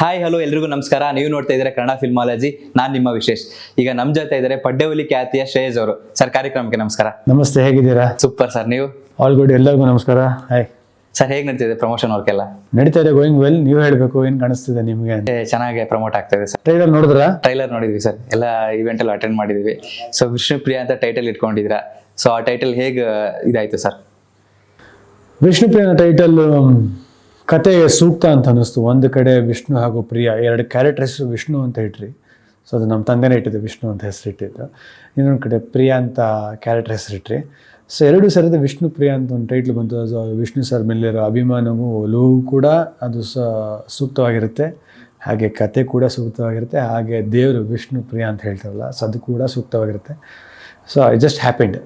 Hi hello ಎಲ್ರಿಗೂ ನಮಸ್ಕಾರ. ನೀವು ನೋಡ್ತಾ ಇದ್ರೆ ಕನ್ನಡ ಫಿಲ್ಮಾಲಜಿ. ನಾನು ನಿಮ್ಮ ವಿಶೇಷ್. ಈಗ ನಮ್ಮ ಜೊತೆ ಇದ್ದಾರೆ ಪಡ್ಡೆಹುಲಿ ಖ್ಯಾತಿಯ ಶ್ರೇಯಸ್ ಅವರು. ಸರ್ ಕಾರ್ಯಕ್ರಮಕ್ಕೆ ನಮಸ್ಕಾರ. ನಮಸ್ತೆ ಹೇಗಿದ್ದೀರಾ? ಸೂಪರ್ ಸರ್ ನೀವು? ಆಲ್ ಗುಡ್ ಎಲ್ಲರಿಗೂ ನಮಸ್ಕಾರ. ಹಾಯ್ ಸರ್ ಹೇಗೆ ನಡೀತಿದೆ ಪ್ರಮೋಷನ್ ವರ್ಕ್ ಎಲ್ಲ? ನಡೀತಾ ಇದೆ ಗೋಯಿಂಗ್ ವೆಲ್ ನೀವು ಹೇಳ್ಬೇಕು ಏನು ಕಾಣಿಸ್ತಿದೆ ನಿಮಗೆ ಚೆನ್ನಾಗಿ ಪ್ರಮೋಟ್ ಆಗ್ತಾ ಇದೆ ಸರ್ ಟ್ರೈಲರ್ ನೋಡಿದ್ರಾ? ಟ್ರೈಲರ್ ನೋಡಿದ್ವಿ ಸರ್ ಎಲ್ಲ ಇವೆಂಟ್ ಅಲ್ಲಿ ಅಟೆಂಡ್ ಮಾಡಿದ್ವಿ. ಸೊ ವಿಷ್ಣು ಪ್ರಿಯ ಅಂತ ಟೈಟಲ್ ಇಟ್ಕೊಂಡಿದ್ದೀರಾ. ಸೊ ಆ ಟೈಟಲ್ ಹೇಗೆ ಇದಾಯ್ತು ಸರ್ ವಿಷ್ಣುಪ್ರಿಯನ ಟೈಟಲ್ ಕತೆಗೆ ಸೂಕ್ತ ಅಂತ ಅನ್ನಿಸ್ತು. ಒಂದು ಕಡೆ ವಿಷ್ಣು ಹಾಗೂ ಪ್ರಿಯ, ಎರಡು ಕ್ಯಾರೆಕ್ಟರ್ಸ್ ವಿಷ್ಣು ಅಂತ ಇಟ್ರಿ. ಸೊ ಅದು ನಮ್ಮ ತಂದೆನೇ ಇಟ್ಟಿದ್ದು ವಿಷ್ಣು ಅಂತ ಹೆಸರಿಟ್ಟಿದ್ದು. ಇನ್ನೊಂದು ಕಡೆ ಪ್ರಿಯಾ ಅಂತ ಕ್ಯಾರೆಕ್ಟರ್ ಹೆಸರಿಟ್ರಿ. ಸೊ ಎರಡು ಸರಿದ ವಿಷ್ಣು, ಪ್ರಿಯ ಅಂತ ಒಂದು ಟೈಟ್ಲ್ ಬಂತು. ಅದು ವಿಷ್ಣು ಸರ್ ಮೇಲಿರೋ ಅಭಿಮಾನವೂ ಒಲವು ಕೂಡ ಅದು ಸೂಕ್ತವಾಗಿರುತ್ತೆ. ಹಾಗೆ ಕತೆ ಕೂಡ ಸೂಕ್ತವಾಗಿರುತ್ತೆ ಹಾಗೆ ದೇವರು ವಿಷ್ಣು ಪ್ರಿಯ ಅಂತ ಹೇಳ್ತಾರಲ್ಲ ಸೊ ಅದು ಕೂಡ ಸೂಕ್ತವಾಗಿರುತ್ತೆ. So I just happened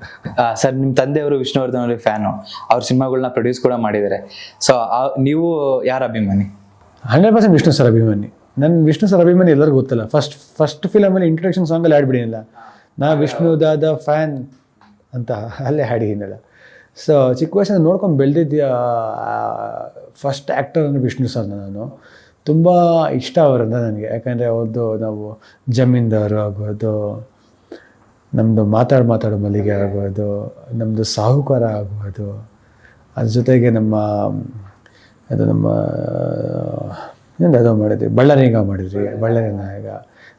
sir ನಿಮ್ಮ ತಂದೆಯವರು ವಿಷ್ಣುವರ್ಧನ್ ಅವ್ರಿಗೆ ಫ್ಯಾನು. ಅವ್ರ ಸಿನಿಮಾಗಳನ್ನ ಪ್ರೊಡ್ಯೂಸ್ ಕೂಡ ಮಾಡಿದ್ದಾರೆ. ಸೊ ನೀವು ಯಾರ ಅಭಿಮಾನಿ? ಹಂಡ್ರೆಡ್ ಪರ್ಸೆಂಟ್ ವಿಷ್ಣು ಸರ್ ಅಭಿಮಾನಿ. ನನ್ನ ವಿಷ್ಣು ಸರ್ ಅಭಿಮಾನಿ ಎಲ್ಲರಿಗೂ ಗೊತ್ತಲ್ಲ. ಫಸ್ಟ್ ಫಸ್ಟ್ ಫಿಲಮಲ್ಲಿ ಇಂಟ್ರೊಡಕ್ಷನ್ ಸಾಂಗಲ್ಲಿ ಹಾಡ್ಬಿಡಿನಲ್ಲ. ನಾ ವಿಷ್ಣು ದಾದ ಫ್ಯಾನ್ ಅಂತ ಅಲ್ಲೇ ಹಾಡಿದ್ದೀನಲ್ಲ ಸೊ ಚಿಕ್ಕ ವಯಸ್ಸಿನ ನೋಡ್ಕೊಂಡು ಬೆಳೆದಿದ್ದ ಫಸ್ಟ್ ಆ್ಯಕ್ಟರ್ ಅಂದರೆ ವಿಷ್ಣು ಸರ್ ನಾನು. ತುಂಬ ಇಷ್ಟ ಅವರಿಂದ ನನಗೆ. ಯಾಕಂದರೆ ಅವ್ರದ್ದು ನಾವು ಜಮೀನ್ದಾರು ಆಗ್ಬೋದು ನಮ್ಮದು ಮಾತಾಡು ಮಾತಾಡು ಮಲ್ಲಿಗೆ ಆಗ್ಬೋದು ನಮ್ಮದು ಸಾಹುಕಾರ ಆಗ್ಬೋದು ಅದ್ರ ಜೊತೆಗೆ ನಮ್ಮ, ಅದು ನಮ್ಮ ಏನು ಅದು ಮಾಡಿದ್ವಿ ಬಳ್ಳಾರಿಗ ಮಾಡಿದ್ವಿ ಬಳ್ಳಾರಿ ನಾಯಕ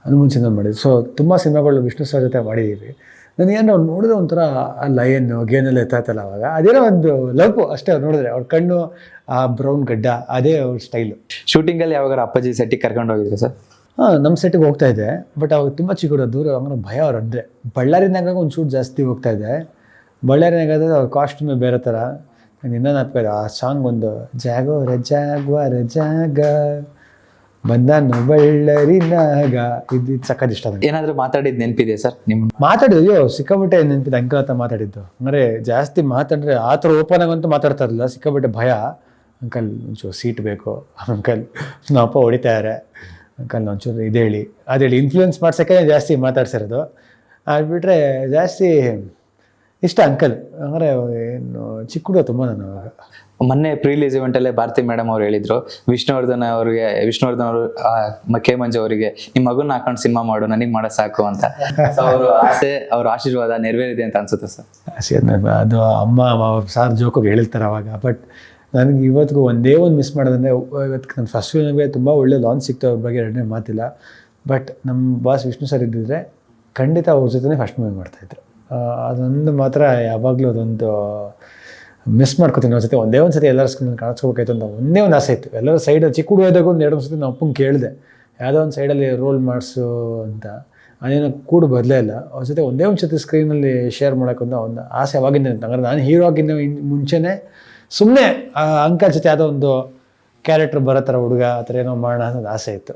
ಅದು ಮುಂಚೆ ಮಾಡಿದ್ವಿ ಸೊ ತುಂಬ ಸಿನಿಮಾಗಳು ವಿಷ್ಣು ಸರ್ ಜೊತೆ ಮಾಡಿದ್ದೀವಿ ನನಗೇನು ಅವ್ರು ನೋಡಿದ್ರೆ ಒಂಥರ ಆ ಲಯನ್ನು ಗೇನೆಲ್ಲ ಎತ್ತಾಯ್ತಲ್ಲ ಅವಾಗ. ಅದೇನೋ ಒಂದು ಲವ್ ಅಷ್ಟೇ ಅವ್ರು ನೋಡಿದ್ರೆ. ಅವ್ರ ಕಣ್ಣು ಆ ಬ್ರೌನ್ ಗಡ್ಡ ಅದೇ ಅವ್ರ ಸ್ಟೈಲು ಶೂಟಿಂಗಲ್ಲಿ ಯಾವಾಗ ಅಪ್ಪಾಜಿ ಸೆಟ್ಟಿಗೆ ಕರ್ಕೊಂಡು ಹೋಗಿದ್ರು ಸರ್? ಹಾಂ ನಮ್ಮ ಸೆಟ್ಟಿಗೆ ಹೋಗ್ತಾ ಇದೆ. ಬಟ್ ಅವಾಗ ತುಂಬ ಚಿಕ್ಕ ದೂರ ಅಂದ್ರೆ ಭಯ ಅವ್ರು ಅಂದರೆ ಬಳ್ಳಾರಿನಾಗ ಒಂದು ಶೂಟ್ ಜಾಸ್ತಿ ಹೋಗ್ತಾ ಇದ್ದೆ ಬಳ್ಳಾರಿನಾಗ ಅವ್ರ ಕಾಸ್ಟ್ಯೂಮೇ ಬೇರೆ ಥರ ನಾನು ಇನ್ನೊಂದು ನೆನಪಿದೆ ಆ ಸಾಂಗ್ ಒಂದು ಜಾಗೋ ರಜಾಗ್ವ ರಜಾಗ ಬಂದಾನು ಬಳ್ಳರಿನಾಗ ಇದು ಸಕ್ಕತ್ ಇಷ್ಟ ನನಗೆ ಏನಾದರೂ ಮಾತಾಡಿದ ನೆನಪಿದೆ ಸರ್? ನಿಮ್ಮ ಮಾತಾಡಿದ್ದು ಅಯ್ಯೋ ಸಿಕ್ಕಾಬಿಟ್ಟೆ ನೆನಪಿದೆ ಅಂಕಲ್ ಹತ್ರ ಮಾತಾಡಿದ್ದು. ಅಂದರೆ ಜಾಸ್ತಿ ಮಾತಾಡ್ರೆ ಆ ಥರ ಓಪನ್ ಆಗಂತೂ ಮಾತಾಡ್ತಾ ಇರಲಿಲ್ಲ ಸಿಕ್ಕಾಬಿಟ್ಟೆ ಭಯ. ಅಂಕಲ್ ಒಂಚೂರು ಸೀಟ್ ಬೇಕು. ಅಂಕಲ್ ನಮ್ಮ ಅಪ್ಪ ಹೊಡಿತಾರೆ ಅಂಕಲ್ ಒಂಚೂರು ಇದು ಹೇಳಿ. ಅದು ಹೇಳಿ ಇನ್ಫ್ಲೂಯೆನ್ಸ್ ಮಾಡ್ಸೋಕ್ಕೆ ಜಾಸ್ತಿ ಮಾತಾಡ್ಸಿರೋದು. ಅದು ಬಿಟ್ಟರೆ ಜಾಸ್ತಿ ಇಷ್ಟ ಅಂಕಲ್. ಅಂದರೆ ಏನು ಚಿಕ್ಕ ಹುಡುಗ ತುಂಬ ನಾನು ಅವಾಗ. ಮೊನ್ನೆ ಪ್ರೀಲೀಸ್ ಇವೆಂಟ್ ಅಲ್ಲೇ ಭಾರತಿ ಮೇಡಮ್ ಅವ್ರು ಹೇಳಿದ್ರು. ವಿಷ್ಣುವರ್ಧನ್ ಅವರಿಗೆ, ವಿಷ್ಣುವರ್ಧನ್ ಅವರು ಕೆ ಮಂಜು ಅವರಿಗೆ ನಿಮ್ಮ ಮಗುನ ಹಾಕೊಂಡು ಸಿನಿಮಾ ಮಾಡು, ನನಗೆ ಮಾಡ ಸಾಕು ಅಂತ. ಅವರು ಆಸೆ, ಅವ್ರ ಆಶೀರ್ವಾದ ನೆರವೇರಿದೆ ಅಂತ ಅನ್ಸುತ್ತೆ ಸರ್. ಅದು ಅಮ್ಮ ಸಾರ್ ಜೋಕಾಗಿ ಹೇಳಿರ್ತಾರೆ ಅವಾಗ. ಬಟ್ ನನಗೆ ಇವತ್ತಿಗೂ ಒಂದೇ ಒಂದು ಮಿಸ್ ಮಾಡೋದಂದ್ರೆ ಇವತ್ತು ನನ್ನ ಫಸ್ಟ್ ಫಿಲ್ಮ್ಗೆ ತುಂಬ ಒಳ್ಳೆ ಲಾಂಚ್ ಸಿಕ್ತು ಅವ್ರ ಬಗ್ಗೆ ಎರಡನೇ ಮಾತಿಲ್ಲ. ಬಟ್ ನಮ್ಮ ಬಾಸ್ ವಿಷ್ಣು ಸರ್ ಇದ್ದಿದ್ರೆ ಖಂಡಿತ ಅವ್ರ ಜೊತೆ ಫಸ್ಟ್ ಮೂವಿ ಮಾಡ್ತಾಯಿದ್ರು ಅದೊಂದು ಮಾತ್ರ ಯಾವಾಗಲೂ ಅದೊಂದು ಮಿಸ್ ಮಾಡ್ಕೊತೀನಿ ಒಂದ್ಸತಿ ಒಂದೇ ಒಂದು ಸತಿ ಎಲ್ಲರ ಸ್ಕ್ರೀನ್ ಕಾಣಿಸ್ಕೋಬೇಕಾಯ್ತು ಅಂತ ಒಂದೇ ಒಂದು ಆಸೆ ಇತ್ತು. ಎಲ್ಲರ ಸೈಡಲ್ಲಿ ಚಿಕ್ಕ ಹುಡುಗದಾಗ ಒಂದು ಎರಡು ಸತಿ ನಾವು ಅಪ್ಪಂಗೆ ಕೇಳಿದೆ. ಯಾವುದೋ ಒಂದು ಸೈಡಲ್ಲಿ ರೋಲ್ ಮಾಡಿಸು ಅಂತ. ಅದೇನೋ ಕೂಡು ಬದಲೇ ಇಲ್ಲ. ಒಂದ್ಸತಿ ಒಂದೇ ಒಂದು ಸತಿ ಸ್ಕ್ರೀನಲ್ಲಿ ಶೇರ್ ಮಾಡೋಕ್ಕಂತ ಒಂದು ಆಸೆ ಅವಾಗಿಂದ. ಹಂಗಾರೆ ನಾನು ಹೀರೋ ಇನ್ನು ಮುಂಚೆನೇ. ಸುಮ್ಮನೆ ಅಂಕಲ್ ಜೊತೆ ಯಾವುದೋ ಒಂದು ಕ್ಯಾರೆಕ್ಟರ್ ಬರೋ ಥರ ಹುಡುಗ ಆ ಥರ ಏನೋ ಮಾಡೋಣ ಅನ್ನೋದು ಆಸೆ ಇತ್ತು.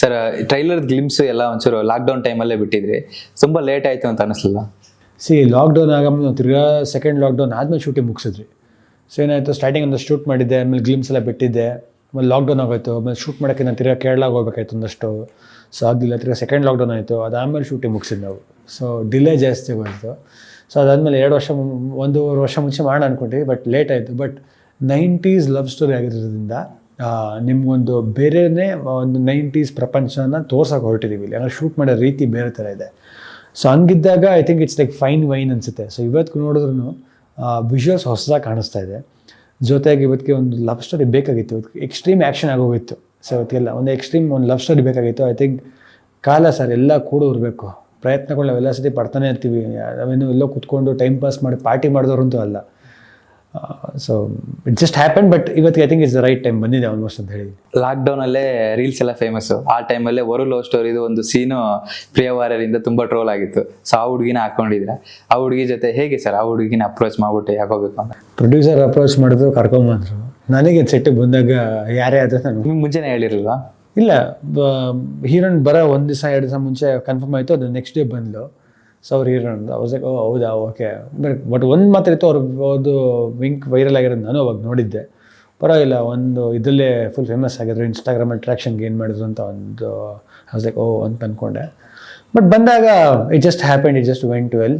ಸರ್ ಟ್ರೈಲರ್ ಗ್ಲಿಮ್ಸ್ ಎಲ್ಲ ಒಂಚೂರು ಲಾಕ್ಡೌನ್ ಟೈಮಲ್ಲೇ ಬಿಟ್ಟಿದ್ರಿ. ತುಂಬ ಲೇಟ್ ಆಯಿತು ಅಂತ ಅನಿಸ್ಲಿಲ್ಲ ಸಿ ಲಾಕ್ಡೌನ್ ಆಗ ತಿರ್ಗಾ ಸೆಕೆಂಡ್ ಲಾಕ್ಡೌನ್ ಆದಮೇಲೆ ಶೂಟಿಂಗ್ ಮುಗಿಸಿದ್ರಿ ಸೊ ಏನಾಯಿತು? ಸ್ಟಾರ್ಟಿಂಗ್ ಒಂದು ಶೂಟ್ ಮಾಡಿದ್ದೆ, ಆಮೇಲೆ ಗ್ಲಿಮ್ಸ್ ಎಲ್ಲ ಬಿಟ್ಟಿದ್ದೆ. ಆಮೇಲೆ ಲಾಕ್ಡೌನ್ ಆಗೋಯ್ತು. ಆಮೇಲೆ ಶೂಟ್ ಮಾಡೋಕ್ಕೆ ನಾನು ತಿರ್ಗಾ ಕೇರಳಾಗ ಹೋಗ್ಬೇಕಾಯ್ತು ಒಂದಷ್ಟು. ಸೊ ಆಗಲಿಲ್ಲ ತಿರ್ಗಾ ಸೆಕೆಂಡ್ ಲಾಕ್ಡೌನ್ ಆಯಿತು. ಅದಾದಮೇಲೆ ಶೂಟಿಂಗ್ ಮುಗಿಸಿದ್ದು ನಾವು. ಸೊ ಡಿಲೇ ಜಾಸ್ತಿ ಹೋಯಿತು ಸೊ ಅದಾದಮೇಲೆ ಎರಡು ವರ್ಷ ಒಂದೂವರೆ ವರ್ಷ ಮುಂಚೆ ಮಾಡೋಣ ಅಂದ್ಕೊಂಡ್ವಿ ಬಟ್ ಲೇಟ್ ಆಯಿತು. ಬಟ್ ನೈಂಟೀಸ್ ಲವ್ ಸ್ಟೋರಿ ಆಗಿರೋದ್ರಿಂದ ನಿಮಗೊಂದು ಬೇರೆಯೇ ಒಂದು ನೈಂಟೀಸ್ ಪ್ರಪಂಚನ ತೋರ್ಸೋಕೆ ಹೊರಟಿದ್ದೀವಿ ಇಲ್ಲಿ. ಅಂದರೆ ಶೂಟ್ ಮಾಡೋ ರೀತಿ ಬೇರೆ ಥರ ಇದೆ. So ಹಂಗಿದ್ದಾಗ I think it's like fine wine ಅನಿಸುತ್ತೆ. ಸೊ ಇವತ್ತು ನೋಡಿದ್ರು ವಿಜುವಲ್ಸ್ ಹೊಸದಾಗಿ ಕಾಣಿಸ್ತಾ ಇದೆ. ಜೊತೆಗೆ ಇವತ್ತಿಗೆ ಒಂದು ಲವ್ ಸ್ಟೋರಿ ಬೇಕಾಗಿತ್ತು. ಇವತ್ತು ಎಕ್ಸ್ಟ್ರೀಮ್ ಆ್ಯಕ್ಷನ್ ಆಗೋಗಿತ್ತು. ಸೊ ಇವತ್ತಿಗೆಲ್ಲ ಒಂದು ಎಕ್ಸ್ಟ್ರೀಮ್ ಒಂದು ಲವ್ ಸ್ಟೋರಿ ಬೇಕಾಗಿತ್ತು. ಐ ಥಿಂಕ್ ಕಾಲ ಸರ್ ಎಲ್ಲ ಕೂಡ ಇರಬೇಕು ಪ್ರಯತ್ನಗಳು ನಾವೆಲ್ಲ ಸತಿ ಪಡ್ತಾನೆ ಇರ್ತೀವಿ. ನಾವೇನು ಎಲ್ಲೋ ಕುತ್ಕೊಂಡು ಟೈಮ್ ಪಾಸ್ ಮಾಡಿ ಪಾರ್ಟಿ ಮಾಡಿದವ್ರಂತೂ ಅಲ್ಲ. So it just happen but ಇವತ್ತಿಗೆ I think it's the right time ಬಂದಿದೆ ಆಲ್ಮೋಸ್ಟ್ ಅಂತ ಹೇಳಿ ಲಾಕ್ಡೌನಲ್ಲೇ ರೀಲ್ಸ್ ಎಲ್ಲ ಫೇಮಸ್ ಆ ಟೈಮಲ್ಲೇ ವರು ಲವ್ ಸ್ಟೋರಿದು ಒಂದು ಸೀನು ಪ್ರಿಯವಾರರಿಂದ ತುಂಬಾ ಟ್ರೋಲ್ ಆಗಿತ್ತು. ಸೊ ಆ ಹುಡುಗಿನ ಹಾಕೊಂಡಿದ್ರೆ. ಆ ಹುಡುಗಿ ಜೊತೆ ಹೇಗೆ ಸರ್ ಆ ಹುಡುಗಿನ ಅಪ್ರೋಚ್ ಮಾಡ್ಬಿಟ್ಟು ಯಾಕೋಬೇಕು ಅಂತ? ಪ್ರೊಡ್ಯೂಸರ್ ಅಪ್ರೋಚ್ ಮಾಡಿದ್ರು ಕರ್ಕೊಂಬಂದ್ರು ನನಗೆ ಸೆಟ್ಟಿಗೆ ಬಂದಾಗ ಯಾರೇ ಆದರೂ ನಾನು ನಿಮ್ಗೆ ಮುಂಚೆನೆ ಹೇಳಿರಲ್ವಾ ಇಲ್ಲ ಹೀರೋನ್ ಬರೋ ಒಂದು ದಿವಸ ಎರಡು ದಿವಸ ಮುಂಚೆ ಕನ್ಫರ್ಮ್ ಆಯಿತು ಅದು ನೆಕ್ಸ್ಟ್ ಡೇ ಬಂದ್ಲು. ಸೊ ಅವ್ರು ಹೀರೋನ್ ಅವ್ರ ಓ, ಹೌದಾ? ಓಕೆ ಬಟ್ ಬಟ್ ಒಂದು ಮಾತ್ರ ಇತ್ತು, ಅವ್ರು ಅದು ವಿಂಕ್ ವೈರಲ್ ಆಗಿರೋದು ನಾನು ಅವಾಗ ನೋಡಿದ್ದೆ. ಪರವಾಗಿಲ್ಲ, ಒಂದು ಇದರಲ್ಲೇ ಫುಲ್ ಫೇಮಸ್ ಆಗಿದ್ರು ಇನ್ಸ್ಟಾಗ್ರಾಮಲ್ಲಿ ಟ್ರ್ಯಾಕ್ಷನ್ಗೆ ಏನು ಮಾಡಿದ್ರು ಅಂತ ಒಂದು ಲೈಕ್ ಓ, ಅಂತ ಅಂದ್ಕೊಂಡೆ ಬಟ್ ಬಂದಾಗ it just happened it just went well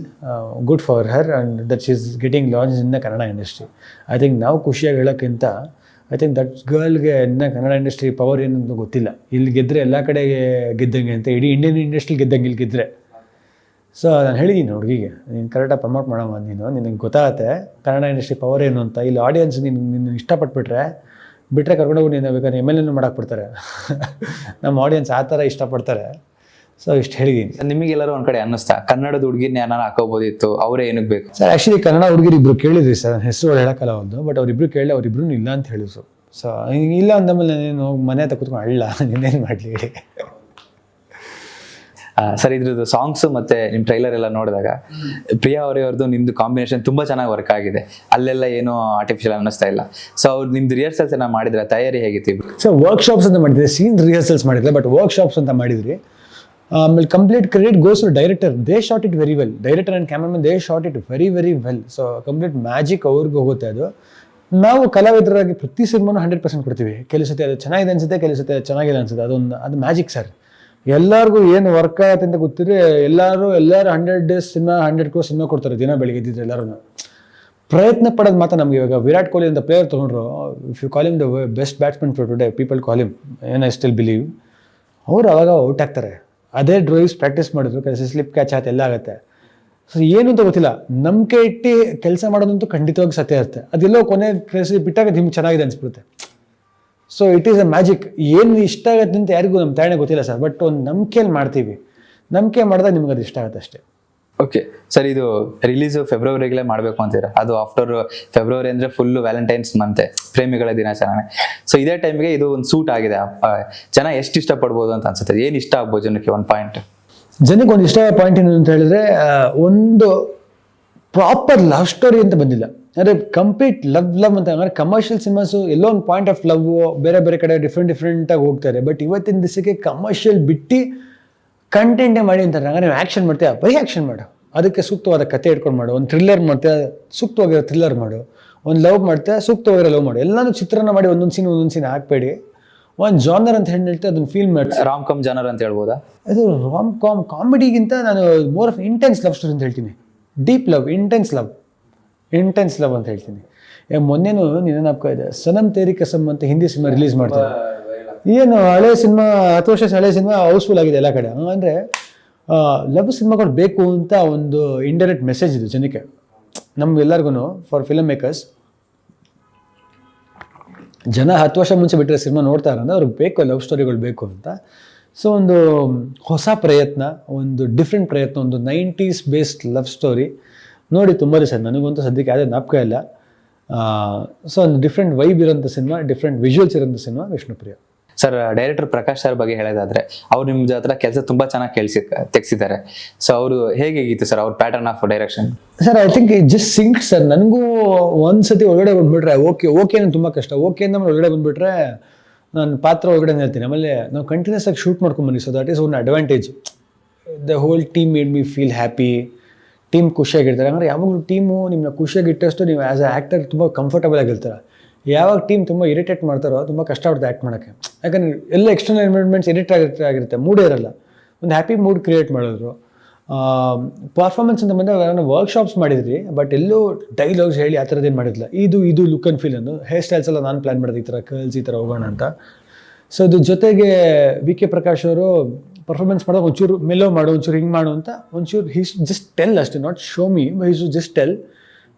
good for her and that is getting launch in the Kannada industry I think ನಾವು ಖುಷಿಯಾಗಿ ಹೇಳೋಕ್ಕಿಂತ ಐ ಥಿಂಕ್ ದಟ್ ಗರ್ಲ್ಗೆ ಇನ್ನು ಕನ್ನಡ ಇಂಡಸ್ಟ್ರಿ ಪವರ್ ಏನಂತ ಗೊತ್ತಿಲ್ಲ. ಇಲ್ಲಿ ಗೆದ್ದರೆ ಎಲ್ಲ ಕಡೆಗೆ ಗೆದ್ದಂಗೆ ಅಂತ, ಇಡೀ ಇಂಡಿಯನ್ ಇಂಡಸ್ಟ್ರಿ ಗೆದ್ದಂಗೆ ಇಲ್ಲಿ ಗೆದ್ದರೆ ಸೊ ನಾನು ಹೇಳಿದ್ದೀನಿ ಹುಡುಗಿಗೆ ನೀನು ಕರೆಕ್ಟಾಗಿ ಪ್ರಮೋಟ್ ಮಾಡಮ್ಮ ನೀನು. ನಿನಗೆ ಗೊತ್ತಾಗತ್ತೆ. ಕನ್ನಡ ಇಂಡಸ್ಟ್ರಿ ಪವರ್ ಏನು ಅಂತ. ಇಲ್ಲಿ ಆಡಿಯನ್ಸ್ ನೀನು ನಿನ್ನ ಇಷ್ಟಪಟ್ಬಿಟ್ರೆ ಬಿಟ್ಟರೆ ಕರ್ಕೊಂಡೋಗಿ ನೀನು ಬೇಕಾದ್ರೆ ಎಂ ಎಲ್ ಎನ್ನು ಮಾಡಕ್ಕೆ ಬಿಡ್ತಾರೆ. ನಮ್ಮ ಆಡಿಯನ್ಸ್ ಆ ಥರ ಇಷ್ಟಪಡ್ತಾರೆ. ಸೊ ಇಷ್ಟು ಹೇಳಿದ್ದೀನಿ ನಿಮಗೆಲ್ಲರೂ ಒಂದು ಕಡೆ ಅನ್ನಿಸ್ತಾ? ಕನ್ನಡದ ಹುಡುಗಿನ ಯಾರು ಹಾಕೋಬೋದಿತ್ತು ಅವರೇ ಏನಕ್ಕೆ ಬೇಕು? ಸರ್ ಆ್ಯಕ್ಚುಲಿ ಕನ್ನಡ ಹುಡುಗಿರು ಇಬ್ರು ಕೇಳಿದ್ರಿ ಸರ್. ಹೆಸರು ಹೇಳೋಕ್ಕಲ್ಲ ಒಂದು ಬಟ್ ಅವರಿಬ್ರು ಕೇಳಿ ಅವರಿಬ್ರು ಇಲ್ಲ ಅಂತ ಹೇಳಿದ್ರು. ಸೊ ಇಲ್ಲ ಅಂದಮೇಲೆ ನೀನು ಮನೆ ಹತ್ರ ಕೂತ್ಕೊಂಡು ಅಳ್ಳ. ನೀನೇನು ಮಾಡಲಿ? ಹೇಳಿ ಸರ್, ಇದ್ರದ್ದು ಸಾಂಗ್ಸ್ ಮತ್ತೆ ನಿಮ್ ಟ್ರೈಲರ್ ಎಲ್ಲ ನೋಡಿದಾಗ ಪ್ರಿಯಾ ಅವರೇ ಅವ್ರದ್ದು ನಿಮ್ದು ಕಾಂಬಿನೇಷನ್ ತುಂಬಾ ಚೆನ್ನಾಗಿ ವರ್ಕ್ ಆಗಿದೆ. ಅಲ್ಲೆಲ್ಲ ಏನೋ ಆರ್ಟಿಫಿಷಿಯಲ್ ಅನ್ನಿಸ್ತಾ ಇಲ್ಲ. ಸೊ ಅವ್ರು ನಿಮ್ದು ರಿಹರ್ಸಲ್ಸ್ ಎಲ್ಲ ಮಾಡಿದ್ರೆ, ತಯಾರಿ ಹೇಗಿತ್ತು ಸೊ ವರ್ಕ್ಶಾಪ್ಸ್ ಅಂತ ಮಾಡಿದ್ರೆ ಸೀನ್ ರಿಹರ್ಸಲ್ಸ್ ಮಾಡಿದ್ರೆ ಬಟ್ ವರ್ಕ್ಶಾಪ್ಸ್ ಅಂತ ಮಾಡಿದ್ರಿ ಆಮೇಲೆ complete credit goes to director they shot it very well director and cameraman they shot it very very well so complete magic ಅವ್ರಿಗೆ ಹೋಗುತ್ತೆ ಅದು. ನಾವು ಕಲಾವಿದರಾಗಿ ಪ್ರತಿ ಸಿನಿಮಾನು ಹಂಡ್ರೆಡ್ ಪರ್ಸೆಂಟ್ ಕೊಡ್ತೀವಿ. ಕೆಲವು ಅದು ಚೆನ್ನಾಗಿದೆ ಅನ್ಸುತ್ತೆ ಕೆಲವು ಅದು ಚೆನ್ನಾಗಿದೆ ಅನ್ಸುತ್ತೆ. ಅದೊಂದು, ಅದು ಮ್ಯಾಜಿಕ್ ಸರ್ ಎಲ್ಲರಿಗೂ ಏನು ವರ್ಕ್ ಆಗತ್ತೆ ಅಂತ ಗೊತ್ತಿದ್ರೆ ಎಲ್ಲರೂ ಎಲ್ಲರೂ hundred days cinema hundred crore cinema ಕೊಡ್ತಾರೆ ದಿನ ಬೆಳಿಗ್ಗೆ ಇದ್ದಿದ್ರೆ ಎಲ್ಲರೂ ಪ್ರಯತ್ನ ಪಡೋದು ಮಾತ್ರ ನಮಗೆ ಇವಾಗ ವಿರಾಟ್ ಕೊಹ್ಲಿ ಅಂತ ಪ್ಲೇಯರ್ ತೊಗೊಂಡ್ರು if you call him the best batsman for today people call him ಏನ್ ಐ ಸ್ಟಿಲ್ ಬಿಲೀವ್ ಅವ್ರು ಅವಾಗ ಔಟ್ ಆಗ್ತಾರೆ. ಅದೇ ಡ್ರೈವ್ಸ್ ಪ್ರಾಕ್ಟೀಸ್ ಮಾಡಿದ್ರು ಕೆಲಸ ಸ್ಲಿಪ್ ಕ್ಯಾಚ್ ಆಯ್ತು, ಎಲ್ಲ ಆಗುತ್ತೆ. ಸೊ ಏನು ಅಂತ ಗೊತ್ತಿಲ್ಲ. ನಂಬಿಕೆ ಇಟ್ಟು ಕೆಲಸ ಮಾಡೋದಂತೂ ಖಂಡಿತವಾಗಿ ಸತ್ಯ ಇರುತ್ತೆ. ಅದೆಲ್ಲೋ ಕೊನೆ ಬಿಟ್ಟಾಗ ನಿಮ್ಗೆ ಚೆನ್ನಾಗಿದೆ ಅನ್ಸ್ಬಿಡುತ್ತೆ. So it is a magic ಏನು ಇಷ್ಟ ಆಗುತ್ತೆ ಅಂತ ಯಾರಿಗೂ ನಮ್ಮ ತಾಯಣೆ ಗೊತ್ತಿಲ್ಲ ಸರ್ ಬಟ್ ಒಂದು ನಂಬಿಕೆಯಲ್ಲಿ ಮಾಡ್ತೀವಿ. ನಂಬಿಕೆ ಮಾಡಿದಾಗ ನಿಮ್ಗೆ ಅದು ಇಷ್ಟ ಆಗುತ್ತೆ ಅಷ್ಟೇ. ಓಕೆ ಸರ್ ಇದು ರಿಲೀಸ್ ಫೆಬ್ರವರಿಗೆ ಮಾಡಬೇಕು ಅಂತೀರಾ? ಅದು ಆಫ್ಟರ್ ಫೆಬ್ರವರಿ ಅಂದರೆ ಫುಲ್ ವ್ಯಾಲೆಂಟೈನ್ಸ್ ಮಂತೆ ಪ್ರೇಮಿಗಳ ದಿನಾಚರಣೆ ಸೊ ಇದೇ ಟೈಮ್ಗೆ ಇದು ಒಂದು ಸೂಟ್ ಆಗಿದೆ. ಜನ ಎಷ್ಟು ಇಷ್ಟಪಡ್ಬೋದು ಅಂತ ಅನ್ಸುತ್ತೆ. ಏನು ಇಷ್ಟ ಆಗ್ಬೋದು ಜನಕ್ಕೆ ಒಂದು ಪಾಯಿಂಟ್ ಜನಕ್ಕೆ ಒಂದು ಇಷ್ಟ ಪಾಯಿಂಟ್ ಏನು ಅಂತ ಹೇಳಿದ್ರೆ ಒಂದು ಪ್ರಾಪರ್ ಲವ್ ಸ್ಟೋರಿ ಅಂತ ಬಂದಿಲ್ಲ. ಅಂದರೆ ಕಂಪ್ಲೀಟ್ ಲವ್ ಲವ್ ಅಂತ ಅಂದರೆ ಕಮರ್ಷಿಯಲ್ ಸಿನಿಮಾಸು ಎಲ್ಲೋ ಒಂದು ಪಾಯಿಂಟ್ ಆಫ್ ಲವ್ ಬೇರೆ ಬೇರೆ ಕಡೆ ಡಿಫ್ರೆಂಟ್ ಡಿಫ್ರೆಂಟಾಗಿ ಹೋಗ್ತಾರೆ ಬಟ್ ಇವತ್ತಿನ ದಿವಸಕ್ಕೆ ಕಮರ್ಷಿಯಲ್ ಬಿಟ್ಟು ಕಂಟೆಂಟೇ ಮಾಡಿ ಅಂತಾರೆ. ಹಂಗಾರೆ ನೀವು ಆ್ಯಕ್ಷನ್ ಮಾಡ್ತೀಯಾ? ಬರೀ ಆ್ಯಕ್ಷನ್ ಮಾಡು. ಅದಕ್ಕೆ ಸೂಕ್ತವಾದ ಕತೆ ಇಟ್ಕೊಂಡು ಮಾಡು. ಒಂದು ಥ್ರಿಲ್ಲರ್ ಮಾಡ್ತೀಯ? ಸೂಕ್ತವಾಗಿರೋ ಥ್ರಿಲ್ಲರ್ ಮಾಡು. ಒಂದು ಲವ್ ಮಾಡ್ತೀಯ? ಸೂಕ್ತವಾಗಿರೋ ಲವ್ ಮಾಡು. ಎಲ್ಲನೂ ಚಿತ್ರನ ಮಾಡಿ ಒಂದೊಂದು ಸೀನ್ ಒಂದೊಂದು ಸೀನ್ ಹಾಕ್ಬೇಡಿ. ಒಂದು ಜಾನರ್ ಅಂತ ಹೇಳಿ ಹೇಳ್ತೀವಿ ಅದನ್ನ ಫೀಲ್ ಮಾಡಿ ರಾಮ್ ಕಾಮ್ ಜಾನರ್ ಅಂತ ಹೇಳ್ಬೋದಾ? ಅದು ರಾಮ್ ಕಾಮ್ ಕಾಮಿಡಿಗಿಂತ ನಾನು more of intense love story ಅಂತ ಹೇಳ್ತೀನಿ. Deep love intense love intense love ಅಂತ ಹೇಳ್ತೀನಿ. ಮೊನ್ನೆನೂ ನೀನು ನೆನಪಕ ಇದೆ. ಸನಮ್ ತೇರಿ ಕಸಮ್ ಅಂತ ಹಿಂದಿ ಸಿನಿಮಾ ರಿಲೀಸ್ ಮಾಡ್ತಾರೆ. ಏನು ಹಳೆ ಸಿನಿಮಾ ಹತ್ತು ವರ್ಷ ಹಳೆ ಸಿನಿಮಾ ಹೌಸ್ಫುಲ್ ಆಗಿದೆ ಎಲ್ಲ ಕಡೆ. ಅಂದರೆ ಲವ್ ಸಿನಿಮಾಗಳು ಬೇಕು ಅಂತ ಒಂದು ಇಂಡೈರೆಕ್ಟ್ ಮೆಸೇಜ್ ಇದು ಜನಕ್ಕೆ. ನಮ್ಗೆಲ್ಲರಿಗೂ ಫಾರ್ ಫಿಲಮ್ ಮೇಕರ್ಸ್ ಜನ ಹತ್ತು ವರ್ಷ ಮುಂಚೆ ಬಿಟ್ಟರೆ ಸಿನಿಮಾ ನೋಡ್ತಾ ಇರೋದು ಅವ್ರಿಗೆ ಬೇಕು ಲವ್ ಸ್ಟೋರಿಗಳು ಬೇಕು ಅಂತ. ಸೊ ಒಂದು ಹೊಸ ಪ್ರಯತ್ನ ಒಂದು ಡಿಫ್ರೆಂಟ್ ಪ್ರಯತ್ನ ಒಂದು ನೈಂಟೀಸ್ ಬೇಸ್ಡ್ ಲವ್ ಸ್ಟೋರಿ ನೋಡಿ ತುಂಬ ದಿವಸ ನನಗಂತೂ ಸದ್ಯಕ್ಕೆ ಯಾವುದೇ ಜ್ಞಾಪಕ ಇಲ್ಲ. ಸೊ ಒಂದು ಡಿಫ್ರೆಂಟ್ ವೈಬ್ ಇರೋಂಥ ಸಿನಿಮಾ ಡಿಫ್ರೆಂಟ್ ವಿಜುವಲ್ಸ್ ಇರೋಂಥ cinema Vishnupriya sir director Prakash sir ಬಗ್ಗೆ ಹೇಳೋದಾದ್ರೆ ಅವ್ರು ನಿಮ್ಮ ಹತ್ರ ಕೆಲಸ ತುಂಬಾ ಚೆನ್ನಾಗಿ ಕೇಳಿಸಿ ತೆಗ್ಸಿದ್ದಾರೆ. ಸೊ ಅವರು ಹೇಗಿತ್ತು ಸರ್ ಅವ್ರ pattern of direction sir I think just sync sir ನನಗೂ ಒಂದು ಸತಿ ಒಳಗಡೆ ಬಂದ್ಬಿಟ್ರೆ ಓಕೆ ಓಕೆ ಅಂದ್ರೆ ತುಂಬ ಕಷ್ಟ. ಓಕೆ ಅಂದ್ರೆ ಒಳಗಡೆ ಬಂದ್ಬಿಟ್ರೆ ನಾನು ಪಾತ್ರ ಒಳಗಡೆ ಹೇಳ್ತೀನಿ ಆಮೇಲೆ ನಾವು ಕಂಟಿನ್ಯೂಸ್ ಆಗಿ shoot ಮಾಡ್ಕೊಂಬನ್ನಿ so that is one advantage the whole team made me feel happy team ಖುಷಿಯಾಗಿರ್ತಾರೆ. ಅಂದರೆ ಯಾವಾಗಲೂ ಟೀಮು ನಿಮ್ಮನ್ನ ಖುಷಿಯಾಗಿ ಇಟ್ಟಷ್ಟು ನೀವು ಆ್ಯಸ್ ಅ ಆ್ಯಕ್ಟರ್ ತುಂಬ ಕಂಫರ್ಟಬಲ್ ಆಗಿರ್ತಾರೆ. ಯಾವಾಗ ಟೀಮ್ ತುಂಬ ಇರಿಟೇಟ್ ಮಾಡ್ತಾರೋ ತುಂಬ ಕಷ್ಟ ಆಗುತ್ತೆ ಆ್ಯಕ್ಟ್ ಮಾಡೋಕ್ಕೆ. ಯಾಕಂದರೆ ಎಲ್ಲ ಎಕ್ಸ್ಟರ್ನಲ್ ಎನ್ವೈರ್ಮೆಂಟ್ಸ್ ಇರಿಟೇಟ್ ಆಗಿರ್ತಾ, ಆಗಿರುತ್ತೆ. ಮೂಡೇ ಇರಲ್ಲ. ಒಂದು ಹ್ಯಾಪಿ ಮೂಡ್ ಕ್ರಿಯೇಟ್ ಮಾಡಿದ್ರು. ಪರ್ಫಾರ್ಮೆನ್ಸ್ ಅಂತ ಬಂದಾಗ ನಾನು ವರ್ಕ್ಶಾಪ್ಸ್ ಮಾಡಿದ್ರಿ ಬಟ್ ಎಲ್ಲೂ ಡೈಲಾಗ್ಸ್ ಹೇಳಿ ಆ ಥರದ್ದೇನು ಮಾಡಿದ್ಲ. ಇದು ಇದು ಲುಕ್ ಆ್ಯಂಡ್ ಫೀಲ್ ಅನ್ನು ಹೇರ್ ಸ್ಟೈಲ್ಸ್ ಎಲ್ಲ ನಾನು ಪ್ಲ್ಯಾನ್ ಮಾಡಿದೆ ಈ ಥರ ಕರ್ಲ್ಸ್ ಈ ಥರ ಹೋಗೋಣ ಅಂತ. ಸೊ ಅದ್ರ ಜೊತೆಗೆ ವಿ ಕೆ ಪ್ರಕಾಶ್ ಅವರು ಪರ್ಫಾರ್ಮೆನ್ಸ್ ಮಾಡೋಕೆ ಒಂಚೂರು ಮೆಲ್ಲೋ ಮಾಡು, ಒಂಚೂರು ಹಿಂಗೆ ಮಾಡು ಅಂತ ಒಂಚೂರು ಹೀಸ್ ಜಸ್ಟ್ ಟೆಲ್ ಅಷ್ಟೇ not show me he's just tell